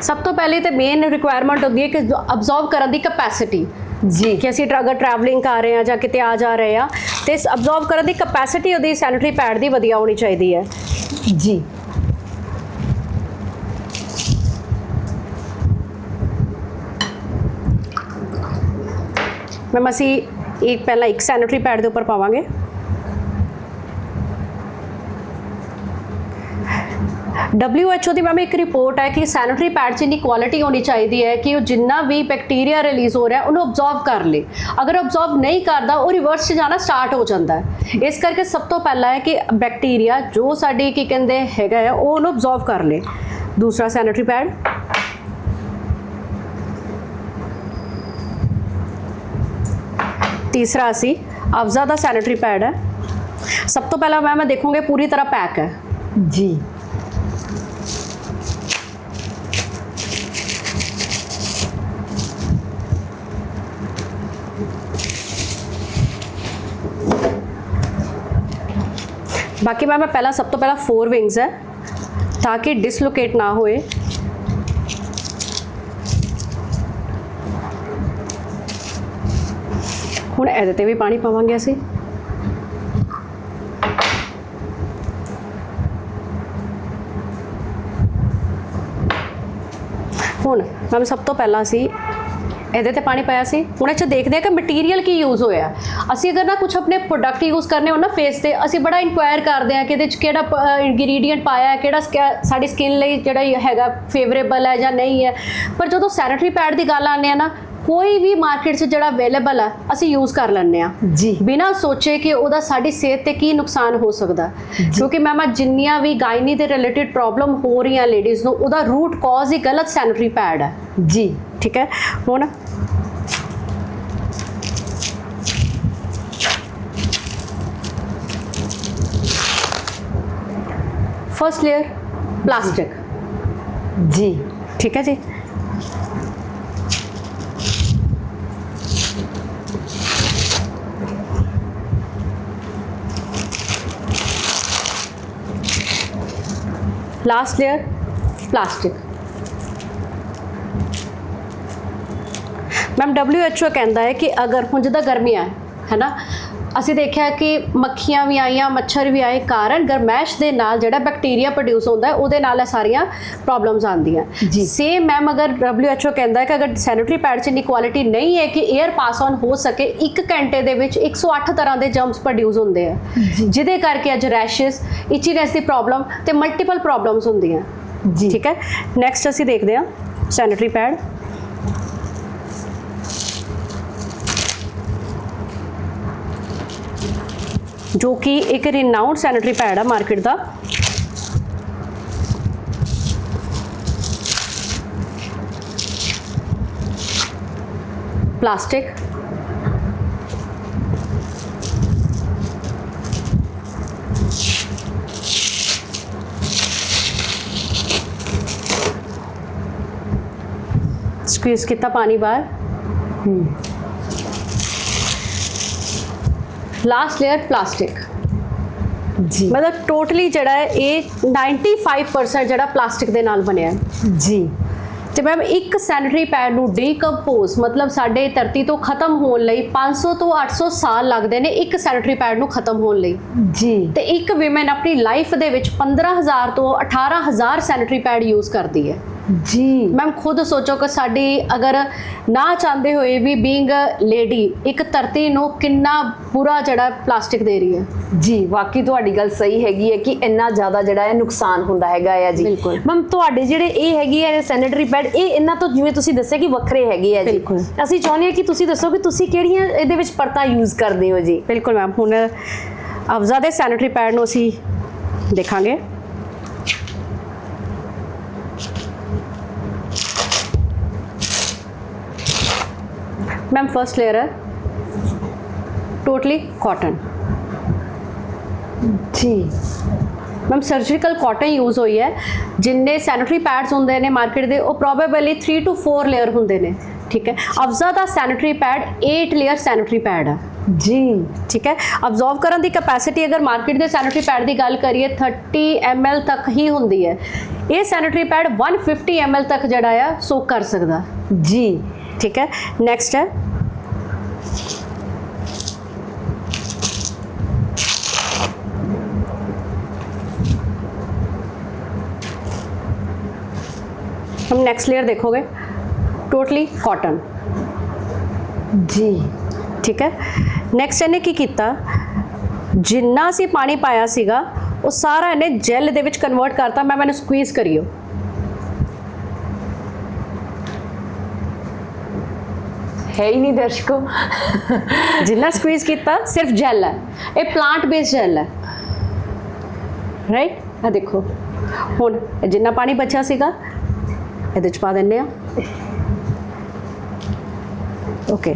ਸਭ ਤੋਂ ਪਹਿਲੇ ਤੇ ਮੇਨ ਰਿਕੁਆਇਰਮੈਂਟ ਹੁੰਦੀ ਹੈ ਕਿ ਅਬਜ਼ਰਵ ਕਰਨ ਦੀ ਕਪੈਸਿਟੀ ਜੀ। ਕਿ ਅਸੀਂ ਅਗਰ ਟਰੈਵਲਿੰਗ ਕਰ ਰਹੇ ਹਾਂ ਜਾਂ ਕਿਤੇ ਆ ਜਾ ਰਹੇ ਹਾਂ ਤੇ ਅਬਜ਼ਰਵ ਕਰਨ ਦੀ ਕਪੈਸਿਟੀ ਉਹਦੀ ਸੈਨੀਟਰੀ ਪੈਡ ਦੀ ਵਧੀਆ ਹੋਣੀ ਚਾਹੀਦੀ ਹੈ। ਜੀ। ਮੈਮ ਅਸੀਂ ਇੱਕ ਪਹਿਲਾਂ ਇੱਕ ਸੈਨੀਟਰੀ ਪੈਡ ਦੇ ਉੱਪਰ ਪਾਵਾਂਗੇ। WHO ਦੀ ਮੈਮ ਇੱਕ ਰਿਪੋਰਟ ਹੈ ਕਿ ਸੈਨੀਟਰੀ ਪੈਡ 'ਚ ਇੰਨੀ ਕੁਆਲਿਟੀ ਹੋਣੀ ਚਾਹੀਦੀ ਹੈ ਕਿ ਉਹ ਜਿੰਨਾ ਵੀ ਬੈਕਟੀਰੀਆ ਰਿਲੀਜ਼ ਹੋ ਰਿਹਾ, ਉਹਨੂੰ ਅਬਜ਼ਰਵ ਕਰ ਲੇ। ਅਗਰ ਅਬਜ਼ਰਵ ਨਹੀਂ ਕਰਦਾ, ਉਹ ਰਿਵਰਸ 'ਚ ਜਾਣਾ ਸਟਾਰਟ ਹੋ ਜਾਂਦਾ ਹੈ। ਇਸ ਕਰਕੇ ਸਭ ਤੋਂ ਪਹਿਲਾਂ ਹੈ ਕਿ ਬੈਕਟੀਰੀਆ ਜੋ ਸਾਡੀ ਕੀ ਕਹਿੰਦੇ ਹੈਗਾ ਹੈ, ਉਹ ਉਹਨੂੰ ਅਬਜ਼ਰਵ ਕਰ ਲੇ। ਦੂਸਰਾ ਸੈਨੀਟਰੀ ਪੈਡ ਤੀਸਰਾ ਅਸੀਂ, ਅਫਜ਼ਾ ਦਾ ਸੈਨੀਟਰੀ ਪੈਡ ਹੈ। ਸਭ ਤੋਂ ਪਹਿਲਾਂ ਮੈਂ ਮੈਂ ਦੇਖੂੰਗੇ ਪੂਰੀ ਤਰ੍ਹਾਂ ਪੈਕ ਹੈ। ਜੀ। ਬਾਕੀ ਮੈਂ ਪਹਿਲਾਂ ਸਭ ਤੋਂ ਪਹਿਲਾਂ ਫੋਰ ਵਿੰਗਸ ਹੈ, ਤਾਂ ਕਿ ਡਿਸਲੋਕੇਟ ਨਾ ਹੋਏ। ਹੁਣ ਇਹਦੇ ਤੇ ਵੀ ਪਾਣੀ ਪਾਵਾਂਗੇ ਅਸੀਂ। ਹੁਣ ਮੈਂ ਸਭ ਤੋਂ ਪਹਿਲਾਂ ਅਸੀਂ ਇਹਦੇ ਤੇ ਪਾਣੀ ਪਾਇਆ ਸੀ। ਹੁਣ ਇਹ ਚ ਦੇਖਦੇ ਆ ਕਿ ਮਟੀਰੀਅਲ ਕੀ ਯੂਜ਼ ਹੋਇਆ। ਅਸੀਂ ਅਗਰ ਨਾ ਕੁਝ ਆਪਣੇ ਪ੍ਰੋਡਕਟ ਯੂਜ਼ ਕਰਨੇ ਹੋ ਨਾ ਫੇਸ ਤੇ, ਅਸੀਂ ਬੜਾ ਇਨਕੁਆਇਰ ਕਰਦੇ ਆ ਕਿ ਇਹਦੇ ਚ ਕਿਹੜਾ ਇੰਗਰੀਡੀਐਂਟ ਪਾਇਆ ਹੈ, ਕਿਹੜਾ ਸਕਿ- ਸਾਡੀ ਸਕਿਨ ਲਈ ਜਿਹੜਾ ਹੈਗਾ ਫੇਵਰੇਬਲ ਹੈ ਜਾਂ ਨਹੀਂ ਹੈ। ਪਰ ਜਦੋਂ ਸੈਨੀਟਰੀ ਪੈਡ ਦੀ ਗੱਲ ਆਉਂਦੀ ਆ ਨਾ ਕੋਈ ਵੀ ਮਾਰਕੀਟ 'ਚ ਜਿਹੜਾ ਅਵੇਲੇਬਲ ਹੈ ਅਸੀਂ ਯੂਜ਼ ਕਰ ਲੈਂਦੇ ਆ ਜੀ। ਬਿਨਾਂ ਸੋਚੇ ਕਿ ਉਹਦਾ ਸਾਡੀ ਸਿਹਤ ਤੇ ਕੀ ਨੁਕਸਾਨ ਹੋ ਸਕਦਾ। ਕਿਉਂਕਿ ਮੈਂ ਮੈਂ ਜਿੰਨੀਆਂ ਵੀ ਗਾਇਨੀ ਦੇ ਰਿਲੇਟਡ ਪ੍ਰੋਬਲਮ ਹੋ ਰਹੀਆਂ ਲੇਡੀਜ਼ ਨੂੰ ਉਹਦਾ ਰੂਟ ਕਾਜ਼ ਹੀ ਗਲਤ ਸੈਨੀਟਰੀ ਪੈਡ ਹੈ ਜੀ ਠੀਕ ਹੈ। ਹੁਣ? ਫਰਸਟ ਲੇਅਰ ਪਲਾਸਟਿਕ ਜੀ ਠੀਕ ਹੈ ਜੀ। Last layer plastic ma'am WHO ਕਹਿੰਦਾ ਹੈ ਕਿ ਅਗਰ ਹੁਣ ਜਿੱਦਾਂ ਗਰਮੀਆਂ ਹੈ ਹੈ ਨਾ ਅਸੀਂ ਦੇਖਿਆ ਕਿ ਮੱਖੀਆਂ ਵੀ ਆਈਆਂ ਮੱਛਰ ਵੀ ਆਏ ਕਾਰਨ ਗਰਮੈਸ਼ ਦੇ ਨਾਲ ਜਿਹੜਾ ਬੈਕਟੀਰੀਆ ਪ੍ਰੋਡਿਊਸ ਹੁੰਦਾ ਹੈ ਉਹਦੇ ਨਾਲ ਇਹ ਸਾਰੀਆਂ ਪ੍ਰੋਬਲਮਸ ਆਉਂਦੀਆਂ। ਸੇਮ ਮੈਮ ਅਗਰ WHO ਕਹਿੰਦਾ ਹੈ ਕਿ ਅਗਰ ਸੈਨੀਟਰੀ ਪੈਡ 'ਚ ਇਨੀ ਕੁਆਲਿਟੀ ਨਹੀਂ ਹੈ ਕਿ 에ਅਰ ਪਾਸ ਔਨ ਹੋ ਸਕੇ 1 ਘੰਟੇ ਦੇ ਵਿੱਚ 108 ਤਰ੍ਹਾਂ ਦੇ ਜਰਮਸ ਪ੍ਰੋਡਿਊਸ ਹੁੰਦੇ ਆ। ਜਿਹਦੇ ਕਰਕੇ ਅੱਜ ਰੈਸ਼ਸ ਇਚੀਨੈਸ ਦੀ ਪ੍ਰੋਬਲਮ ਤੇ ਮਲਟੀਪਲ ਪ੍ਰੋਬਲਮਸ ਹੁੰਦੀਆਂ। ਜੀ। ਠੀਕ ਹੈ? ਨੈਕਸਟ ਅਸੀਂ ਦੇਖਦੇ ਹਾਂ ਸੈਨੀਟਰੀ ਪੈਡ ਜੋ ਕਿ ਇੱਕ ਰਿਨਾਊਂਡ ਸੈਨੀਟਰੀ ਪੈਡ ਹੈ ਮਾਰਕੀਟ ਦਾ ਪਲਾਸਟਿਕ ਸਕਵੀਜ਼ ਕੀਤਾ ਪਾਣੀ ਬਾਹਰ ਲਾਸਟ ਲੇਅਰ ਪਲਾਸਟਿਕ ਜੀ। ਮਤਲਬ ਟੋਟਲੀ ਜਿਹੜਾ ਹੈ ਇਹ 95% ਜਿਹੜਾ ਪਲਾਸਟਿਕ ਦੇ ਨਾਲ ਬਣਿਆ ਹੈ ਜੀ ਤੇ ਮੈਮ ਇੱਕ ਸੈਨੀਟਰੀ ਪੈਡ ਨੂੰ ਡੀਕੰਪੋਜ਼ ਮਤਲਬ ਸਾਡੇ ਧਰਤੀ ਤੋਂ ਖਤਮ ਹੋਣ ਲਈ 500 ਤੋਂ 800 ਸਾਲ ਲੱਗਦੇ ਨੇ ਇੱਕ ਸੈਨੀਟਰੀ ਪੈਡ ਨੂੰ ਖਤਮ ਹੋਣ ਲਈ ਜੀ ਤੇ ਇੱਕ ਵਿਮਨ ਆਪਣੀ ਲਾਈਫ ਦੇ ਵਿੱਚ 15000 ਤੋਂ 18000 ਸੈਨੀਟਰੀ ਪੈਡ ਯੂਜ਼ ਕਰਦੀ ਹੈ ਜੀ। ਮੈਮ ਖੁਦ ਸੋਚੋ ਕਿ ਸਾਡੀ ਅਗਰ ਨਾ ਚਾਹੁੰਦੇ ਹੋਏ ਵੀ ਬੀਇੰਗ ਲੇਡੀ ਇੱਕ ਧਰਤੀ ਨੂੰ ਕਿੰਨਾ ਬੁਰਾ ਜਿਹੜਾ ਪਲਾਸਟਿਕ ਦੇ ਰਹੀ ਹੈ। ਜੀ ਵਾਕਈ ਤੁਹਾਡੀ ਗੱਲ ਸਹੀ ਹੈਗੀ ਹੈ ਕਿ ਇੰਨਾ ਜ਼ਿਆਦਾ ਜਿਹੜਾ ਹੈ ਨੁਕਸਾਨ ਹੁੰਦਾ ਹੈਗਾ ਆ ਜੀ। ਮੈਮ ਤੁਹਾਡੇ ਜਿਹੜੇ ਇਹ ਹੈਗੀ ਹੈ ਸੈਨੀਟਰੀ ਪੈਡ ਇਹ ਇਹਨਾਂ ਤੋਂ ਜਿਵੇਂ ਤੁਸੀਂ ਦੱਸਿਆ ਕਿ ਵੱਖਰੇ ਹੈਗੇ ਆ ਜੀ। ਅਸੀਂ ਚਾਹੁੰਦੇ ਹਾਂ ਕਿ ਤੁਸੀਂ ਦੱਸੋ ਕਿ ਤੁਸੀਂ ਕਿਹੜੀਆਂ ਇਹਦੇ ਵਿੱਚ ਪਰਤਾਂ ਯੂਜ਼ ਕਰਦੇ ਹੋ ਜੀ? ਬਿਲਕੁਲ ਮੈਮ ਹੁਣ ਅਫਜ਼ਾ ਦੇ ਸੈਨੀਟਰੀ ਪੈਡ ਨੂੰ ਅਸੀਂ ਦੇਖਾਂਗੇ। ਮੈਮ ਫਰਸਟ ਲੇਅਰ ਹੈ ਟੋਟਲੀ ਕਾਟਨ ਜੀ ਮੈਮ ਸਰਜੀਕਲ ਕਾਟਨ ਯੂਜ਼ ਹੋਈ ਹੈ ਜਿੰਨੇ ਸੈਨੀਟਰੀ ਪੈਡਸ ਹੁੰਦੇ ਨੇ ਮਾਰਕੀਟ ਦੇ ਉਹ ਪ੍ਰੋਬੇਬਲੀ 3 ਟੂ 4 ਲੇਅਰ ਹੁੰਦੇ ਨੇ ਠੀਕ ਹੈ ਅਫਜ਼ਾ ਦਾ sanitary pad 8 layer sanitary pad ਹੈ ਜੀ ਠੀਕ ਹੈ ਅਬਜ਼ਰਵ ਕਰਨ ਦੀ ਕੈਪੈਸਿਟੀ ਅਗਰ ਮਾਰਕੀਟ ਦੇ ਸੈਨੀਟਰੀ ਪੈਡ ਦੀ ਗੱਲ ਕਰੀਏ 30 ml ਤੱਕ ਹੀ ਹੁੰਦੀ ਹੈ ਇਹ ਸੈਨੀਟਰੀ ਪੈਡ 150 ml ਤੱਕ ਜਿਹੜਾ ਆ ਸੋਕ ਕਰ ਸਕਦਾ ਜੀ ਠੀਕ ਹੈ ਨੈਕਸਟ ਹੈ हम नेक्स्ट लेयर देखोगे टोटली कॉटन ਜੀ ਠੀਕ ਹੈ ਨੈਕਸਟ ਇਹਨੇ ਕੀ ਕੀਤਾ ਜਿੰਨਾ ਅਸੀਂ ਪਾਣੀ ਪਾਇਆ ਸੀਗਾ ਉਹ ਸਾਰਾ ਇਹਨੇ ਜੈਲ ਦੇ ਵਿੱਚ ਕਨਵਰਟ ਕਰਤਾ ਮੈਂ ਮੈਨੂੰ ਸਕਵੀਜ਼ ਕਰਿਓ ਹੈ ਹੀ ਨਹੀਂ ਦਰਸ਼ਕੋ। ਜਿੰਨਾ ਸਕਵੀਜ਼ ਕੀਤਾ, ਸਿਰਫ ਜੈਲ ਹੈ। ਇਹ ਪਲਾਂਟ ਬੇਸਡ ਜੈਲ ਹੈ। ਰਾਈਟ ਆ ਦੇਖੋ। ਹੁਣ ਜਿੰਨਾ ਪਾਣੀ ਬਚਿਆ ਸੀਗਾ, ਇਹਦੇ ਚ ਪਾ ਦਿੰਨੇ ਆ ਓਕੇ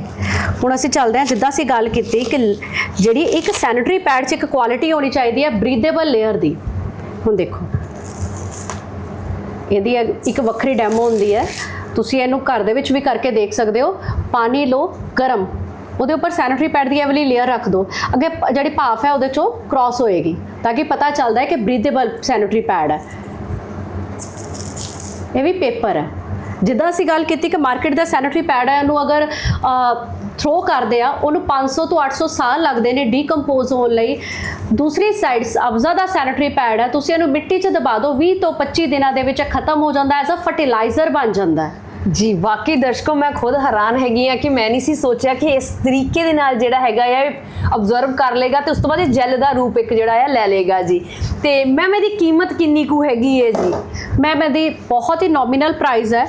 ਹੁਣ ਅਸੀਂ ਚੱਲਦੇ ਹਾਂ, ਜਿੱਦਾਂ ਅਸੀਂ ਗੱਲ ਕੀਤੀ ਕਿ ਜਿਹੜੀ ਇੱਕ ਸੈਨੀਟਰੀ ਪੈਡ 'ਚ ਇੱਕ ਕੁਆਲਿਟੀ ਹੋਣੀ ਚਾਹੀਦੀ ਹੈ ਬਰੀਥੇਬਲ ਲੇਅਰ ਦੀ। ਹੁਣ ਦੇਖੋ। ਇਹਦੀ ਇੱਕ- ਇੱਕ ਵੱਖਰੀ ਡੈਮੋ ਹੁੰਦੀ ਹੈ। ਤੁਸੀਂ ਇਹਨੂੰ ਘਰ ਦੇ ਵਿੱਚ ਵੀ ਕਰਕੇ ਦੇਖ ਸਕਦੇ ਹੋ। ਪਾਣੀ ਲਓ, ਗਰਮ। ਉਹਦੇ ਉੱਪਰ ਸੈਨੀਟਰੀ ਪੈਡ ਦੀ ਇਹ ਵਾਲੀ ਲੇਅਰ ਰੱਖ ਦਿਓ। ਅੱਗੇ ਜਿਹੜੀ ਭਾਫ ਹੈ ਉਹਦੇ ਚੋਂ ਕ੍ਰਾਸ ਹੋਏਗੀ ਤਾਂ ਕਿ ਪਤਾ ਚੱਲਦਾ ਹੈ ਕਿ ਬਰੀਥੇਬਲ ਸੈਨੀਟਰੀ ਪੈਡ ਹੈ। ਇਹ ਵੀ ਪੇਪਰ ਹੈ। ਜਿੱਦਾਂ ਅਸੀਂ ਗੱਲ ਕੀਤੀ ਕਿ ਮਾਰਕੀਟ ਦਾ ਸੈਨੀਟਰੀ ਪੈਡ ਹੈ ਉਹਨੂੰ ਅਗਰ ਥਰੋ ਕਰਦੇ ਆ, ਉਹਨੂੰ 500 ਤੋਂ 800 ਸਾਲ ਲੱਗਦੇ ਨੇ ਡੀਕੰਪੋਜ਼ ਹੋਣ ਲਈ। ਦੂਸਰੀ ਸਾਈਡ ਅਫਜ਼ਾ ਦਾ ਸੈਨੇਟਰੀ ਪੈਡ ਹੈ। ਤੁਸੀਂ ਇਹਨੂੰ ਮਿੱਟੀ 'ਚ ਦਬਾ ਦਿਓ। 20 ਤੋਂ 25 ਦਿਨਾਂ ਦੇ ਵਿੱਚ ਇਹ ਖਤਮ ਹੋ ਜਾਂਦਾ ਐਜ਼ ਅ ਫਰਟੀਲਾਈਜ਼ਰ ਬਣ ਜਾਂਦਾ ਹੈ। ਜੀ ਵਾਕਈ ਦਰਸ਼ਕੋ ਮੈਂ ਖੁਦ ਹੈਰਾਨ ਹੈਗੀ ਆ ਕਿ ਮੈਂ ਨਹੀਂ ਸੀ ਸੋਚਿਆ ਕਿ ਇਸ ਤਰੀਕੇ ਦੇ ਨਾਲ ਜਿਹੜਾ ਹੈਗਾ ਆ ਆਬਜ਼ਰਵ ਕਰ ਲੇਗਾ ਤੇ ਉਸ ਤੋਂ ਬਾਅਦ ਇਹ ਜੈਲ ਦਾ ਰੂਪ ਇੱਕ ਜਿਹੜਾ ਆ ਲੈ ਲੇਗਾ ਜੀ। ਤੇ ਮੈਮ ਇਹਦੀ ਕੀਮਤ ਕਿੰਨੀ ਕੁ ਹੈਗੀ ਹੈ ਜੀ? ਮੈਮ ਇਹਦੀ ਬਹੁਤ ਹੀ ਨੋਮੀਨਲ ਪ੍ਰਾਈਸ ਹੈ।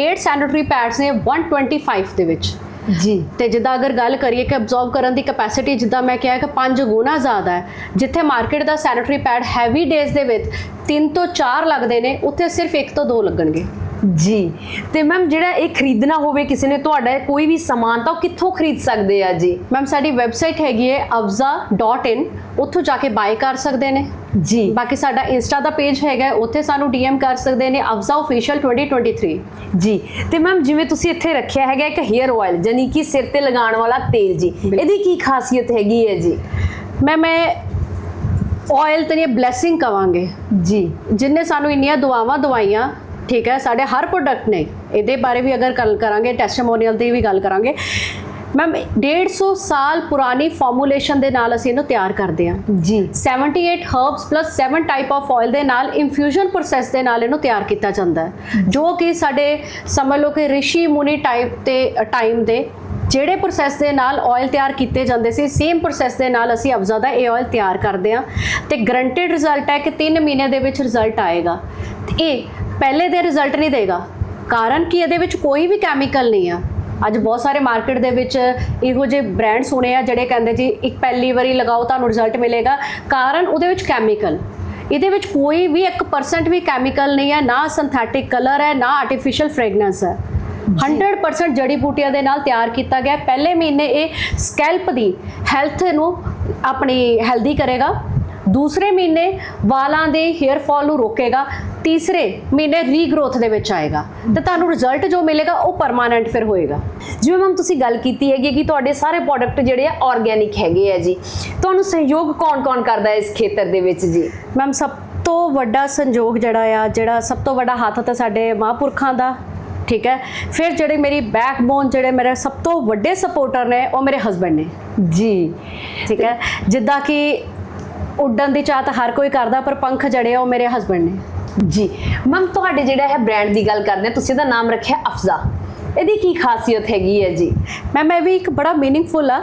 8 ਸੈਨੀਟਰੀ ਪੈਡਸ ਨੇ 125 ਦੇ ਵਿੱਚ। ਜੀ। ਤੇ ਜਿੱਦਾਂ ਅਗਰ ਗੱਲ ਕਰੀਏ ਕਿ ਅਬਜ਼ਰਵ ਕਰਨ ਦੀ ਕੈਪੈਸਿਟੀ ਜਿੱਦਾਂ ਮੈਂ ਕਿਹਾ ਕਿ 5 ਗੁਣਾ ਜ਼ਿਆਦਾ ਹੈ ਜਿੱਥੇ ਮਾਰਕੀਟ ਦਾ ਸੈਨੀਟਰੀ ਪੈਡ ਹੈਵੀ ਡੇਜ਼ ਦੇ ਵਿੱਚ 3 ਤੋਂ 4 ਲੱਗਦੇ ਨੇ ਉੱਥੇ ਸਿਰਫ 1 ਤੋਂ 2 ਲੱਗਣਗੇ। ਜੀ। ਤੇ ਮੈਮ ਜਿਹੜਾ ਇਹ ਖਰੀਦਣਾ ਹੋਵੇ ਕਿਸੇ ਨੇ ਤੁਹਾਡਾ ਕੋਈ ਵੀ ਸਮਾਨ ਤਾਂ ਉਹ ਕਿੱਥੋਂ ਖਰੀਦ ਸਕਦੇ ਆ ਜੀ? ਮੈਮ ਸਾਡੀ ਵੈਬਸਾਈਟ ਹੈਗੀ ਹੈ avza.in ਉੱਥੋਂ ਜਾ ਕੇ ਬਾਏ ਕਰ ਸਕਦੇ ਨੇ। ਜੀ। ਬਾਕੀ ਸਾਡਾ ਇੰਸਟਾ ਦਾ ਪੇਜ ਹੈਗਾ ਉੱਥੇ ਸਾਨੂੰ ਡੀਐਮ ਕਰ ਸਕਦੇ ਨੇ avza official 2023 ਜੀ। ਤੇ ਮੈਮ ਜਿਵੇਂ ਤੁਸੀਂ ਇੱਥੇ ਰੱਖਿਆ ਹੈਗਾ ਇੱਕ 헤ਅਰ ਆਇਲ ਯਾਨੀ ਕਿ ਸਿਰ ਤੇ ਲਗਾਉਣ ਵਾਲਾ ਤੇਲ ਜੀ। ਇਹਦੀ ਕੀ ਖਾਸੀਅਤ ਹੈਗੀ ਹੈ ਜੀ? ਮੈਂ ਮੈਂ ਆਇਲ ਤੇ ਇਹ ਬਲੇਸਿੰਗ ਕਵਾਂਗੇ। ਜੀ। ਜਿਨਨੇ ਸਾਨੂੰ ਇੰਨੀਆਂ ਦੁਆਵਾਂ ਦਵਾਈਆਂ ਠੀਕ ਹੈ ਸਾਡੇ ਹਰ ਪ੍ਰੋਡਕਟ ਨੇ ਇਹਦੇ ਬਾਰੇ ਵੀ ਅਗਰ ਗੱਲ ਕਰਾਂਗੇ ਟੈਸਟੀਮੋਨੀਅਲ ਦੀ ਵੀ ਗੱਲ ਕਰਾਂਗੇ। ਮੈਮ 150 ਸਾਲ ਪੁਰਾਣੀ ਫਾਰਮੂਲੇਸ਼ਨ ਦੇ ਨਾਲ ਅਸੀਂ ਇਹਨੂੰ ਤਿਆਰ ਕਰਦੇ ਹਾਂ। ਜੀ। 78 herbs plus 7 type of oil ਦੇ ਨਾਲ ਇਨਫਿਊਜ਼ਨ ਪ੍ਰੋਸੈਸ ਦੇ ਨਾਲ ਇਹਨੂੰ ਤਿਆਰ ਕੀਤਾ ਜਾਂਦਾ ਹੈ। ਜੋ ਕਿ ਸਾਡੇ ਸਮਝ ਲਓ ਕਿ ਰਿਸ਼ੀ ਮੁਨੀ ਟਾਈਪ ਤੇ ਟਾਈਮ ਦੇ ਜਿਹੜੇ ਪ੍ਰੋਸੈਸ ਦੇ ਨਾਲ ਆਇਲ ਤਿਆਰ ਕੀਤੇ ਜਾਂਦੇ ਸੀ ਸੇਮ ਪ੍ਰੋਸੈਸ ਦੇ ਨਾਲ ਅਸੀਂ ਅਫਜ਼ਾ ਦਾ ਇਹ ਆਇਲ ਤਿਆਰ ਕਰਦੇ ਹਾਂ। ਤੇ ਗਰੰਟਡ ਰਿਜ਼ਲਟ ਹੈ ਕਿ 3 ਮਹੀਨੇ ਦੇ ਵਿੱਚ ਰਿਜ਼ਲਟ ਆਏਗਾ। ਇਹ ਪਹਿਲੇ ਦੇ ਰਿਜ਼ਲਟ ਨਹੀਂ ਦੇਗਾ। ਕਾਰਨ ਕਿ? ਇਹਦੇ ਵਿੱਚ ਕੋਈ ਵੀ ਕੈਮੀਕਲ ਨਹੀਂ ਆ। ਅੱਜ ਬਹੁਤ ਸਾਰੇ ਮਾਰਕੀਟ ਦੇ ਵਿੱਚ ਇਹੋ ਜਿਹੇ ਬ੍ਰਾਂਡ ਸੁਣੇ ਆ ਜਿਹੜੇ ਕਹਿੰਦੇ ਜੀ ਇੱਕ ਪਹਿਲੀ ਵਾਰੀ ਲਗਾਓ ਤੁਹਾਨੂੰ ਰਿਜ਼ਲਟ ਮਿਲੇਗਾ। ਕਾਰਨ ਉਹਦੇ ਵਿੱਚ ਕੈਮੀਕਲ ਇਹਦੇ ਵਿੱਚ ਕੋਈ ਵੀ 1% ਵੀ ਕੈਮੀਕਲ ਨਹੀਂ ਹੈ ਨਾ ਸਿੰਥੈਟਿਕ ਕਲਰ ਹੈ ਨਾ ਆਰਟੀਫੀਸ਼ੀਅਲ ਫ੍ਰੈਗਰੈਂਸ ਹੈ। 100% ਜੜੀ ਬੂਟੀਆਂ ਦੇ ਨਾਲ ਤਿਆਰ ਕੀਤਾ ਗਿਆ। ਪਹਿਲੇ ਮਹੀਨੇ ਇਹ ਸਕੈਲਪ ਦੀ ਹੈਲਥ ਨੂੰ ਆਪਣੀ ਹੈਲਦੀ ਕਰੇਗਾ। ਦੂਸਰੇ ਮਹੀਨੇ ਵਾਲਾਂ ਦੇ ਹੇਅਰ ਫਾਲ ਨੂੰ ਰੋਕੇਗਾ। ਤੀਸਰੇ ਮਹੀਨੇ ਰੀਗਰੋਥ ਦੇ ਵਿੱਚ ਆਏਗਾ। ਤੇ ਤੁਹਾਨੂੰ ਰਿਜ਼ਲਟ ਜੋ ਮਿਲੇਗਾ ਉਹ ਪਰਮਾਨੈਂਟ ਫਿਰ ਹੋਏਗਾ। ਜਿਵੇਂ ਮੈਮ ਤੁਸੀਂ ਗੱਲ ਕੀਤੀ ਹੈਗੀ ਕਿ ਤੁਹਾਡੇ ਸਾਰੇ ਪ੍ਰੋਡਕਟ ਜਿਹੜੇ ਆ ਆਰਗੇਨਿਕ ਹੈਗੇ ਆ ਜੀ। ਤੁਹਾਨੂੰ ਸਹਿਯੋਗ ਕੌਣ-ਕੌਣ ਕਰਦਾ ਹੈ ਇਸ ਖੇਤਰ ਦੇ ਵਿੱਚ ਜੀ? ਮੈਮ ਸਭ ਤੋਂ ਵੱਡਾ ਸੰਯੋਗ ਜਿਹੜਾ ਆ ਜਿਹੜਾ ਸਭ ਤੋਂ ਵੱਡਾ ਹੱਥ ਤਾਂ ਸਾਡੇ ਮਹਾਂਪੁਰਖਾਂ ਦਾ ਠੀਕ ਹੈ? ਫਿਰ ਜਿਹੜੇ ਮੇਰੀ ਬੈਕਬੋਨ ਜਿਹੜੇ ਮੇਰੇ ਸਭ ਤੋਂ ਵੱਡੇ ਸਪੋਰਟਰ ਨੇ ਉਹ ਮੇਰੇ ਹਸਬੰਡ ਨੇ। ਜੀ। ਠੀਕ ਹੈ? ਜਿੱਦਾਂ ਕਿ ਉੱਡਣ ਦੀ ਚਾਹਤ ਹਰ ਕੋਈ ਕਰਦਾ ਪਰ ਪੰਖ ਜੜੇ ਆ ਉਹ ਮੇਰੇ ਹਸਬੰਡ ਨੇ। ਜੀ। ਮੈਮ ਤੁਹਾਡੇ ਜਿਹੜਾ ਹੈ ਬ੍ਰਾਂਡ ਦੀ ਗੱਲ ਕਰਦੇ ਹਾਂ, ਤੁਸੀਂ ਇਹਦਾ ਨਾਮ ਰੱਖਿਆ ਅਫਜ਼ਾ। ਇਹਦੀ ਕੀ ਖਾਸੀਅਤ ਹੈਗੀ ਹੈ ਜੀ? ਮੈਮ ਇਹ ਵੀ ਇੱਕ ਬੜਾ ਮੀਨਿੰਗਫੁਲ ਆ।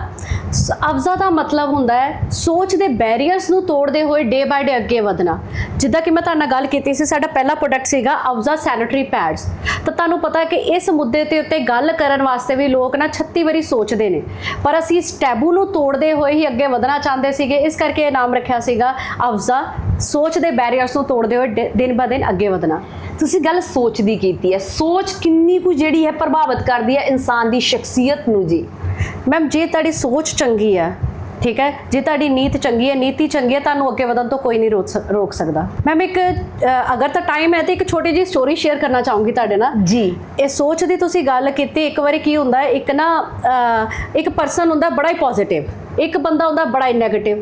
ਸ- ਅਫਜ਼ਾ ਦਾ ਮਤਲਬ ਹੁੰਦਾ ਹੈ ਸੋਚ ਦੇ ਬੈਰੀਅਰਸ ਨੂੰ ਤੋੜਦੇ ਹੋਏ ਡੇ ਬਾਏ ਡੇ ਅੱਗੇ ਵਧਣਾ। ਜਿੱਦਾਂ ਕਿ ਮੈਂ ਤੁਹਾਡੇ ਨਾਲ ਗੱਲ ਕੀਤੀ ਸੀ, ਸਾਡਾ ਪਹਿਲਾ ਪ੍ਰੋਡਕਟ ਸੀਗਾ ਅਫਜ਼ਾ ਸੈਨੀਟਰੀ ਪੈਡਸ ਤਾਂ ਤੁਹਾਨੂੰ ਪਤਾ ਹੈ ਕਿ ਇਸ ਮੁੱਦੇ ਤੇ ਉੱਤੇ ਗੱਲ ਕਰਨ ਵਾਸਤੇ ਵੀ ਲੋਕ ਨਾ 36 ਵਾਰੀ ਸੋਚਦੇ ਨੇ। ਪਰ ਅਸੀਂ ਇਸ ਟੈਬੂ ਨੂੰ ਤੋੜਦੇ ਹੋਏ ਹੀ ਅੱਗੇ ਵਧਣਾ ਚਾਹੁੰਦੇ ਸੀਗੇ, ਇਸ ਕਰਕੇ ਇਹ ਨਾਮ ਰੱਖਿਆ ਸੀਗਾ ਅਫਜ਼ਾ। ਸੋਚ ਦੇ ਬੈਰੀਅਰਸ ਨੂੰ ਤੋੜਦੇ ਹੋਏ ਡ- ਦਿਨ ਬਾ ਦਿਨ ਅੱਗੇ ਵਧਣਾ। ਤੁਸੀਂ ਗੱਲ ਸੋਚ ਦੀ ਕੀਤੀ ਹੈ। ਸੋਚ ਕਿੰਨੀ ਕੁ ਜਿਹੜੀ ਹੈ ਪ੍ਰਭਾਵਿਤ ਕਰਦੀ ਹੈ ਇਨਸਾਨ ਦੀ ਸ਼ਖਸੀਅਤ ਨੂੰ ਜੀ। ਮੈਮ ਜੇ ਤੁਹਾਡੀ ਸੋਚ ਚੰਗੀ ਹੈ ਠੀਕ ਹੈ? ਜੇ ਤੁਹਾਡੀ ਨੀਤ ਚੰਗੀ ਹੈ ਨੀਤੀ ਚੰਗੀ ਹੈ ਤੁਹਾਨੂੰ ਅੱਗੇ ਵਧਣ ਤੋਂ ਕੋਈ ਨਹੀਂ ਰੋਕ ਸਕ- ਰੋਕ ਸਕਦਾ। ਮੈਮ ਇੱਕ ਅਗਰ ਤਾਂ ਟਾਈਮ ਹੈ ਤੇ ਇੱਕ ਛੋਟੀ ਜਿਹੀ ਸਟੋਰੀ ਸ਼ੇਅਰ ਕਰਨਾ ਚਾਹੂੰਗੀ ਤੁਹਾਡੇ ਨਾਲ। ਜੀ। ਇਹ ਸੋਚ ਦੀ ਤੁਸੀਂ ਗੱਲ ਕੀਤੀ ਇੱਕ ਵਾਰੀ ਕੀ ਹੁੰਦਾ ਇੱਕ ਨਾ ਇੱਕ ਪਰਸਨ ਹੁੰਦਾ ਬੜਾ ਹੀ ਪੋਜ਼ਿਟਿਵ ਇੱਕ ਬੰਦਾ ਹੁੰਦਾ ਬੜਾ ਹੀ 네ਗੇਟਿਵ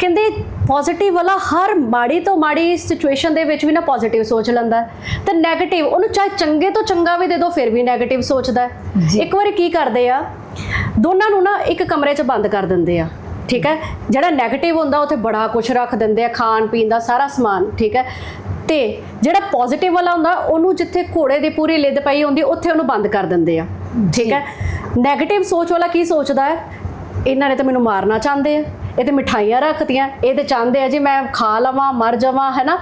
ਕਹਿੰਦੇ ਪੋਜ਼ਿਟਿਵ ਵਾਲਾ ਹਰ ਮਾੜੀ ਤੋਂ ਮਾੜੀ ਸਿਚੁਏਸ਼ਨ ਦੇ ਵਿੱਚ ਵੀ ਨਾ ਪੋਜ਼ਿਟਿਵ ਸੋਚ ਲੈਂਦਾ ਤੇ 네ਗੇਟਿਵ ਉਹਨੂੰ ਚਾਹੇ ਚੰਗੇ ਤੋਂ ਚੰਗਾ ਵੀ ਦੇ ਦਿਓ ਫਿਰ ਵੀ 네ਗੇਟਿਵ ਸੋਚਦਾ ਇੱਕ ਵਾਰੀ ਕੀ ਕਰਦੇ ਆ ਦੋਨਾਂ ਨੂੰ ਨਾ ਇੱਕ ਕਮਰੇ 'ਚ ਬੰਦ ਕਰ ਦਿੰਦੇ ਆ ਠੀਕ ਹੈ? ਜਿਹੜਾ 네ਗੇਟਿਵ ਹੁੰਦਾ ਉੱਥੇ ਬੜਾ ਕੁਝ ਰੱਖ ਦਿੰਦੇ ਆ ਖਾਣ ਪੀਣ ਦਾ ਸਾਰਾ ਸਮਾਨ ਠੀਕ ਹੈ? ਤੇ ਜਿਹੜਾ ਪੋਜ਼ਿਟਿਵ ਵਾਲਾ ਹੁੰਦਾ ਉਹਨੂੰ ਜਿੱਥੇ ਘੋੜੇ ਦੀ ਪੂਰੀ ਲਿੱਦ ਪਈ ਹੁੰਦੀ ਉੱਥੇ ਉਹਨੂੰ ਬੰਦ ਕਰ ਦਿੰਦੇ ਆ ਠੀਕ ਹੈ? 네ਗੇਟਿਵ ਸੋਚ ਵਾਲਾ ਕੀ ਸੋਚਦਾ ਹੈ? ਇਹਨਾਂ ਨੇ ਤਾਂ ਮੈਨੂੰ ਮਾਰਨਾ ਚਾਹੁੰਦੇ ਆ। ਇਹ ਤੇ ਮਿਠਾਈਆਂ ਰੱਖਤੀਆਂ, ਇਹ ਤੇ ਚਾਹੁੰਦੇ ਆ ਜੀ ਮੈਂ ਖਾ ਲਵਾਂ, ਮਰ ਜਾਵਾਂ, ਹੈਨਾ?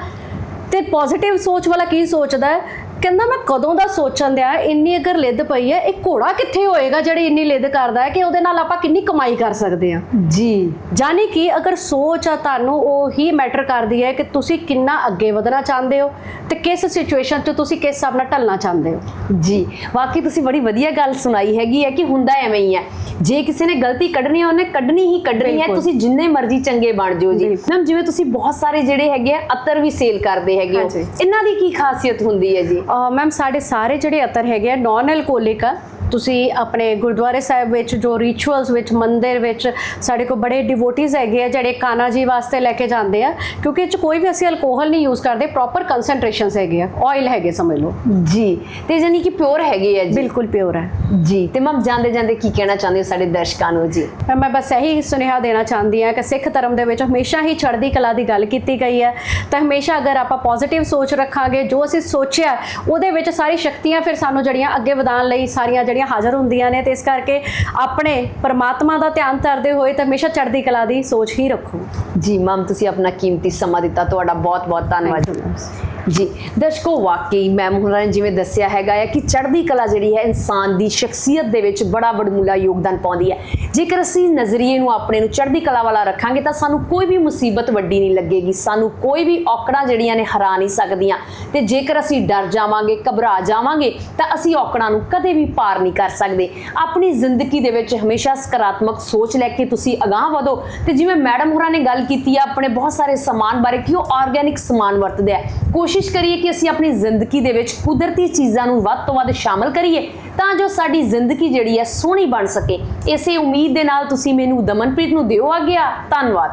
ਤੇ ਪੋਜ਼ਿਟਿਵ ਸੋਚ ਵਾਲਾ ਕੀ ਸੋਚਦਾ ਹੈ? ਕਹਿੰਦਾ ਮੈਂ ਕਦੋਂ ਦਾ ਸੋਚਣ ਦਿਆ ਇੰਨੀ ਅਗਰ ਲਿੱਦ ਪਈ ਹੈ ਇਹ ਘੋੜਾ ਕਿੱਥੇ ਹੋਏਗਾ ਜਿਹੜੀ ਇੰਨੀ ਲਿੱਦ ਕਰਦਾ ਹੈ ਕਿ ਉਹਦੇ ਨਾਲ ਆਪਾਂ ਕਿੰਨੀ ਕਮਾਈ ਕਰ ਸਕਦੇ ਹਾਂ? ਜੀ। ਜਾਨੀ ਕਿ ਅਗਰ ਸੋਚ ਆ ਤੁਹਾਨੂੰ ਉਹ ਹੀ ਮੈਟਰ ਕਰਦੀ ਹੈ ਕਿ ਤੁਸੀਂ ਕਿੰਨਾ ਅੱਗੇ ਵਧਣਾ ਚਾਹੁੰਦੇ ਹੋ ਤੇ ਕਿਸ ਸਿਚੁਏਸ਼ਨ 'ਚ ਤੁਸੀਂ ਕਿਸ ਹਿਸਾਬ ਨਾਲ ਢਲਣਾ ਚਾਹੁੰਦੇ ਹੋ? ਜੀ। ਵਾਕਈ ਤੁਸੀਂ ਬੜੀ ਵਧੀਆ ਗੱਲ ਸੁਣਾਈ ਹੈਗੀ ਹੈ ਕਿ ਹੁੰਦਾ ਐਵੇਂ ਹੀ ਹੈ। ਜੇ ਕਿਸੇ ਨੇ ਗਲਤੀ ਕੱਢਣੀ ਹੈ ਉਹਨੇ ਕੱਢਣੀ ਹੀ ਕੱਢਣੀ ਹੈ। ਤੁਸੀਂ ਜਿੰਨੇ ਮਰਜ਼ੀ ਚੰਗੇ ਬਣ ਜਿਓ ਜੀ। ਮੈਮ ਜਿਵੇਂ ਤੁਸੀਂ ਬਹੁਤ ਸਾਰੇ ਜਿਹੜੇ ਹੈਗੇ ਆ ਅਤਰ ਵੀ ਸੇਲ ਕਰਦੇ ਹੈਗੇ ਹੋ। ਇਹਨਾਂ ਦੀ ਕੀ ਖਾਸੀਅਤ ਹੁੰਦੀ ਹੈ ਜੀ? ਮੈਮ ਸਾਡੇ ਸਾਰੇ ਜਿਹੜੇ ਅਤਰ ਹੈਗੇ ਆ ਨਾਨ ਐਲਕੋਹਲਿਕ ਆ ਤੁਸੀਂ ਆਪਣੇ ਗੁਰਦੁਆਰੇ ਸਾਹਿਬ ਵਿੱਚ ਜੋ ਰਿਚੁਅਲਸ ਵਿੱਚ ਮੰਦਿਰ ਵਿੱਚ ਸਾਡੇ ਕੋਲ ਬੜੇ ਡਿਵੋਟੀਜ਼ ਹੈਗੇ ਆ ਜਿਹੜੇ ਕਾਨਾ ਜੀ ਵਾਸਤੇ ਲੈ ਕੇ ਜਾਂਦੇ ਆ ਕਿਉਂਕਿ ਇਹ ਚ ਕੋਈ ਵੀ ਅਸੀਂ ਅਲਕੋਹਲ ਨਹੀਂ ਯੂਜ਼ ਕਰਦੇ ਪ੍ਰੋਪਰ ਕਨਸੈਂਟ੍ਰੇਸ਼ਨਸ ਹੈਗੇ ਆ ਆਇਲ ਹੈਗੇ ਸਮਝ ਲਓ। ਜੀ। ਤੇ ਜਾਨੀ ਕਿ ਪਿਓਰ ਹੈਗੇ ਆ ਜੀ। ਬਿਲਕੁਲ ਪਿਓਰ ਹੈ। ਜੀ। ਤੇ ਮੈਮ ਜਾਂਦੇ ਜਾਂਦੇ ਕੀ ਕਹਿਣਾ ਚਾਹੁੰਦੇ ਹੋ ਸਾਡੇ ਦਰਸ਼ਕਾਂ ਨੂੰ ਜੀ? ਮੈਂ ਬਸ ਇਹੀ ਸੁਨੇਹਾ ਦੇਣਾ ਚਾਹੁੰਦੀ ਹਾਂ ਕਿ ਸਿੱਖ ਧਰਮ ਦੇ ਵਿੱਚ ਹਮੇਸ਼ਾ ਹੀ ਚੜ੍ਹਦੀ ਕਲਾ ਦੀ ਗੱਲ ਕੀਤੀ ਗਈ ਹੈ। ਤਾਂ ਹਮੇਸ਼ਾ ਅਗਰ ਆਪਾਂ ਪੋਜ਼ਿਟਿਵ ਸੋਚ ਰੱਖਾਂਗੇ ਜੋ ਅਸੀਂ ਸੋਚਿਆ ਉਹਦੇ ਵਿੱਚ ਸਾਰੀ ਸ਼ਕਤੀਆਂ ਫਿਰ ਸਾਨੂੰ ਜਿਹੜੀਆਂ ਅੱਗੇ ਵਧਾਉਣ ਲਈ ਸਾਰੀਆਂ ਜਿਹੜੀਆਂ ਹਾਜ਼ਰ ਹੁੰਦੀਆਂ ਨੇ ਤੇ ਇਸ ਕਰਕੇ ਆਪਣੇ ਪਰਮਾਤਮਾ ਦਾ ਧਿਆਨ ਧਰਦੇ ਹੋਏ ਤਾਂ ਹਮੇਸ਼ਾ ਚੜ੍ਹਦੀ ਕਲਾ ਦੀ ਸੋਚ ਹੀ ਰੱਖੋ ਜੀ ਮੈਮ ਤੁਸੀਂ ਆਪਣਾ ਕੀਮਤੀ ਸਮਾਂ ਦਿੱਤਾ ਤੁਹਾਡਾ ਬਹੁਤ ਬਹੁਤ ਧੰਨਵਾਦ. ਜੀ, ਦਰਸ਼ਕੋ, ਵਾਕਈ ਮੈਮ ਹੁਣਾਂ ਨੇ ਜਿਵੇਂ ਦੱਸਿਆ ਹੈਗਾ ਹੈ ਕਿ ਚੜ੍ਹਦੀ ਕਲਾ ਜਿਹੜੀ ਹੈ ਇਨਸਾਨ ਦੀ ਸ਼ਖਸੀਅਤ ਦੇ ਵਿੱਚ ਬੜਾ ਵਡਮੁੱਲਾ ਯੋਗਦਾਨ ਪਾਉਂਦੀ ਹੈ। ਜੇਕਰ ਅਸੀਂ ਨਜ਼ਰੀਏ ਨੂੰ ਆਪਣੇ ਨੂੰ ਚੜ੍ਹਦੀ ਕਲਾ ਵਾਲਾ ਰੱਖਾਂਗੇ ਤਾਂ ਸਾਨੂੰ ਕੋਈ ਵੀ ਮੁਸੀਬਤ ਵੱਡੀ ਨਹੀਂ ਲੱਗੇਗੀ, ਸਾਨੂੰ ਕੋਈ ਵੀ ਔਕੜਾਂ ਜਿਹੜੀਆਂ ਨੇ ਹਰਾ ਨਹੀਂ ਸਕਦੀਆਂ। ਤੇ ਜੇਕਰ ਅਸੀਂ ਡਰ ਜਾਵਾਂਗੇ, ਘਬਰਾ ਜਾਵਾਂਗੇ, ਤਾਂ ਅਸੀਂ ਔਕੜਾਂ ਨੂੰ ਕਦੇ ਵੀ ਪਾਰ ਨਹੀਂ ਕਰ ਸਕਦੇ। ਆਪਣੀ ਜ਼ਿੰਦਗੀ ਦੇ ਵਿੱਚ ਹਮੇਸ਼ਾ ਸਕਾਰਾਤਮਕ ਸੋਚ ਲੈ ਕੇ ਤੁਸੀਂ ਅਗਾਹ ਵਧੋ। ਤੇ ਜਿਵੇਂ ਮੈਡਮ ਹੋਰਾਂ ਨੇ ਗੱਲ ਕੀਤੀ ਆ, ਆਪਣੇ ਬਹੁਤ ਸਾਰੇ ਸਮਾਨ ਬਾਰੇ ਕਿ ਉਹ ਆਰਗੈਨਿਕ ਸਮਾਨ ਵਰਤਦੇ ਆ। ਕੋਸ਼ਿਸ਼ ਕਰੀਏ ਕਿ ਅਸੀਂ ਆਪਣੀ ਜ਼ਿੰਦਗੀ ਦੇ ਵਿੱਚ ਕੁਦਰਤੀ ਚੀਜ਼ਾਂ ਨੂੰ ਵੱਧ ਤੋਂ ਵੱਧ ਸ਼ਾਮਲ ਕਰੀਏ, ਤਾਂ ਜੋ ਸਾਡੀ ਜ਼ਿੰਦਗੀ ਜਿਹੜੀ ਹੈ ਸੋਹਣੀ ਬਣ ਸਕੇ। ਇਸੇ ਉਮੀਦ ਦੇ ਨਾਲ ਤੁਸੀਂ ਮੈਨੂੰ ਦਮਨਪ੍ਰੀਤ ਨੂੰ ਦਿਓ ਆ ਗਿਆ ਧੰਨਵਾਦ।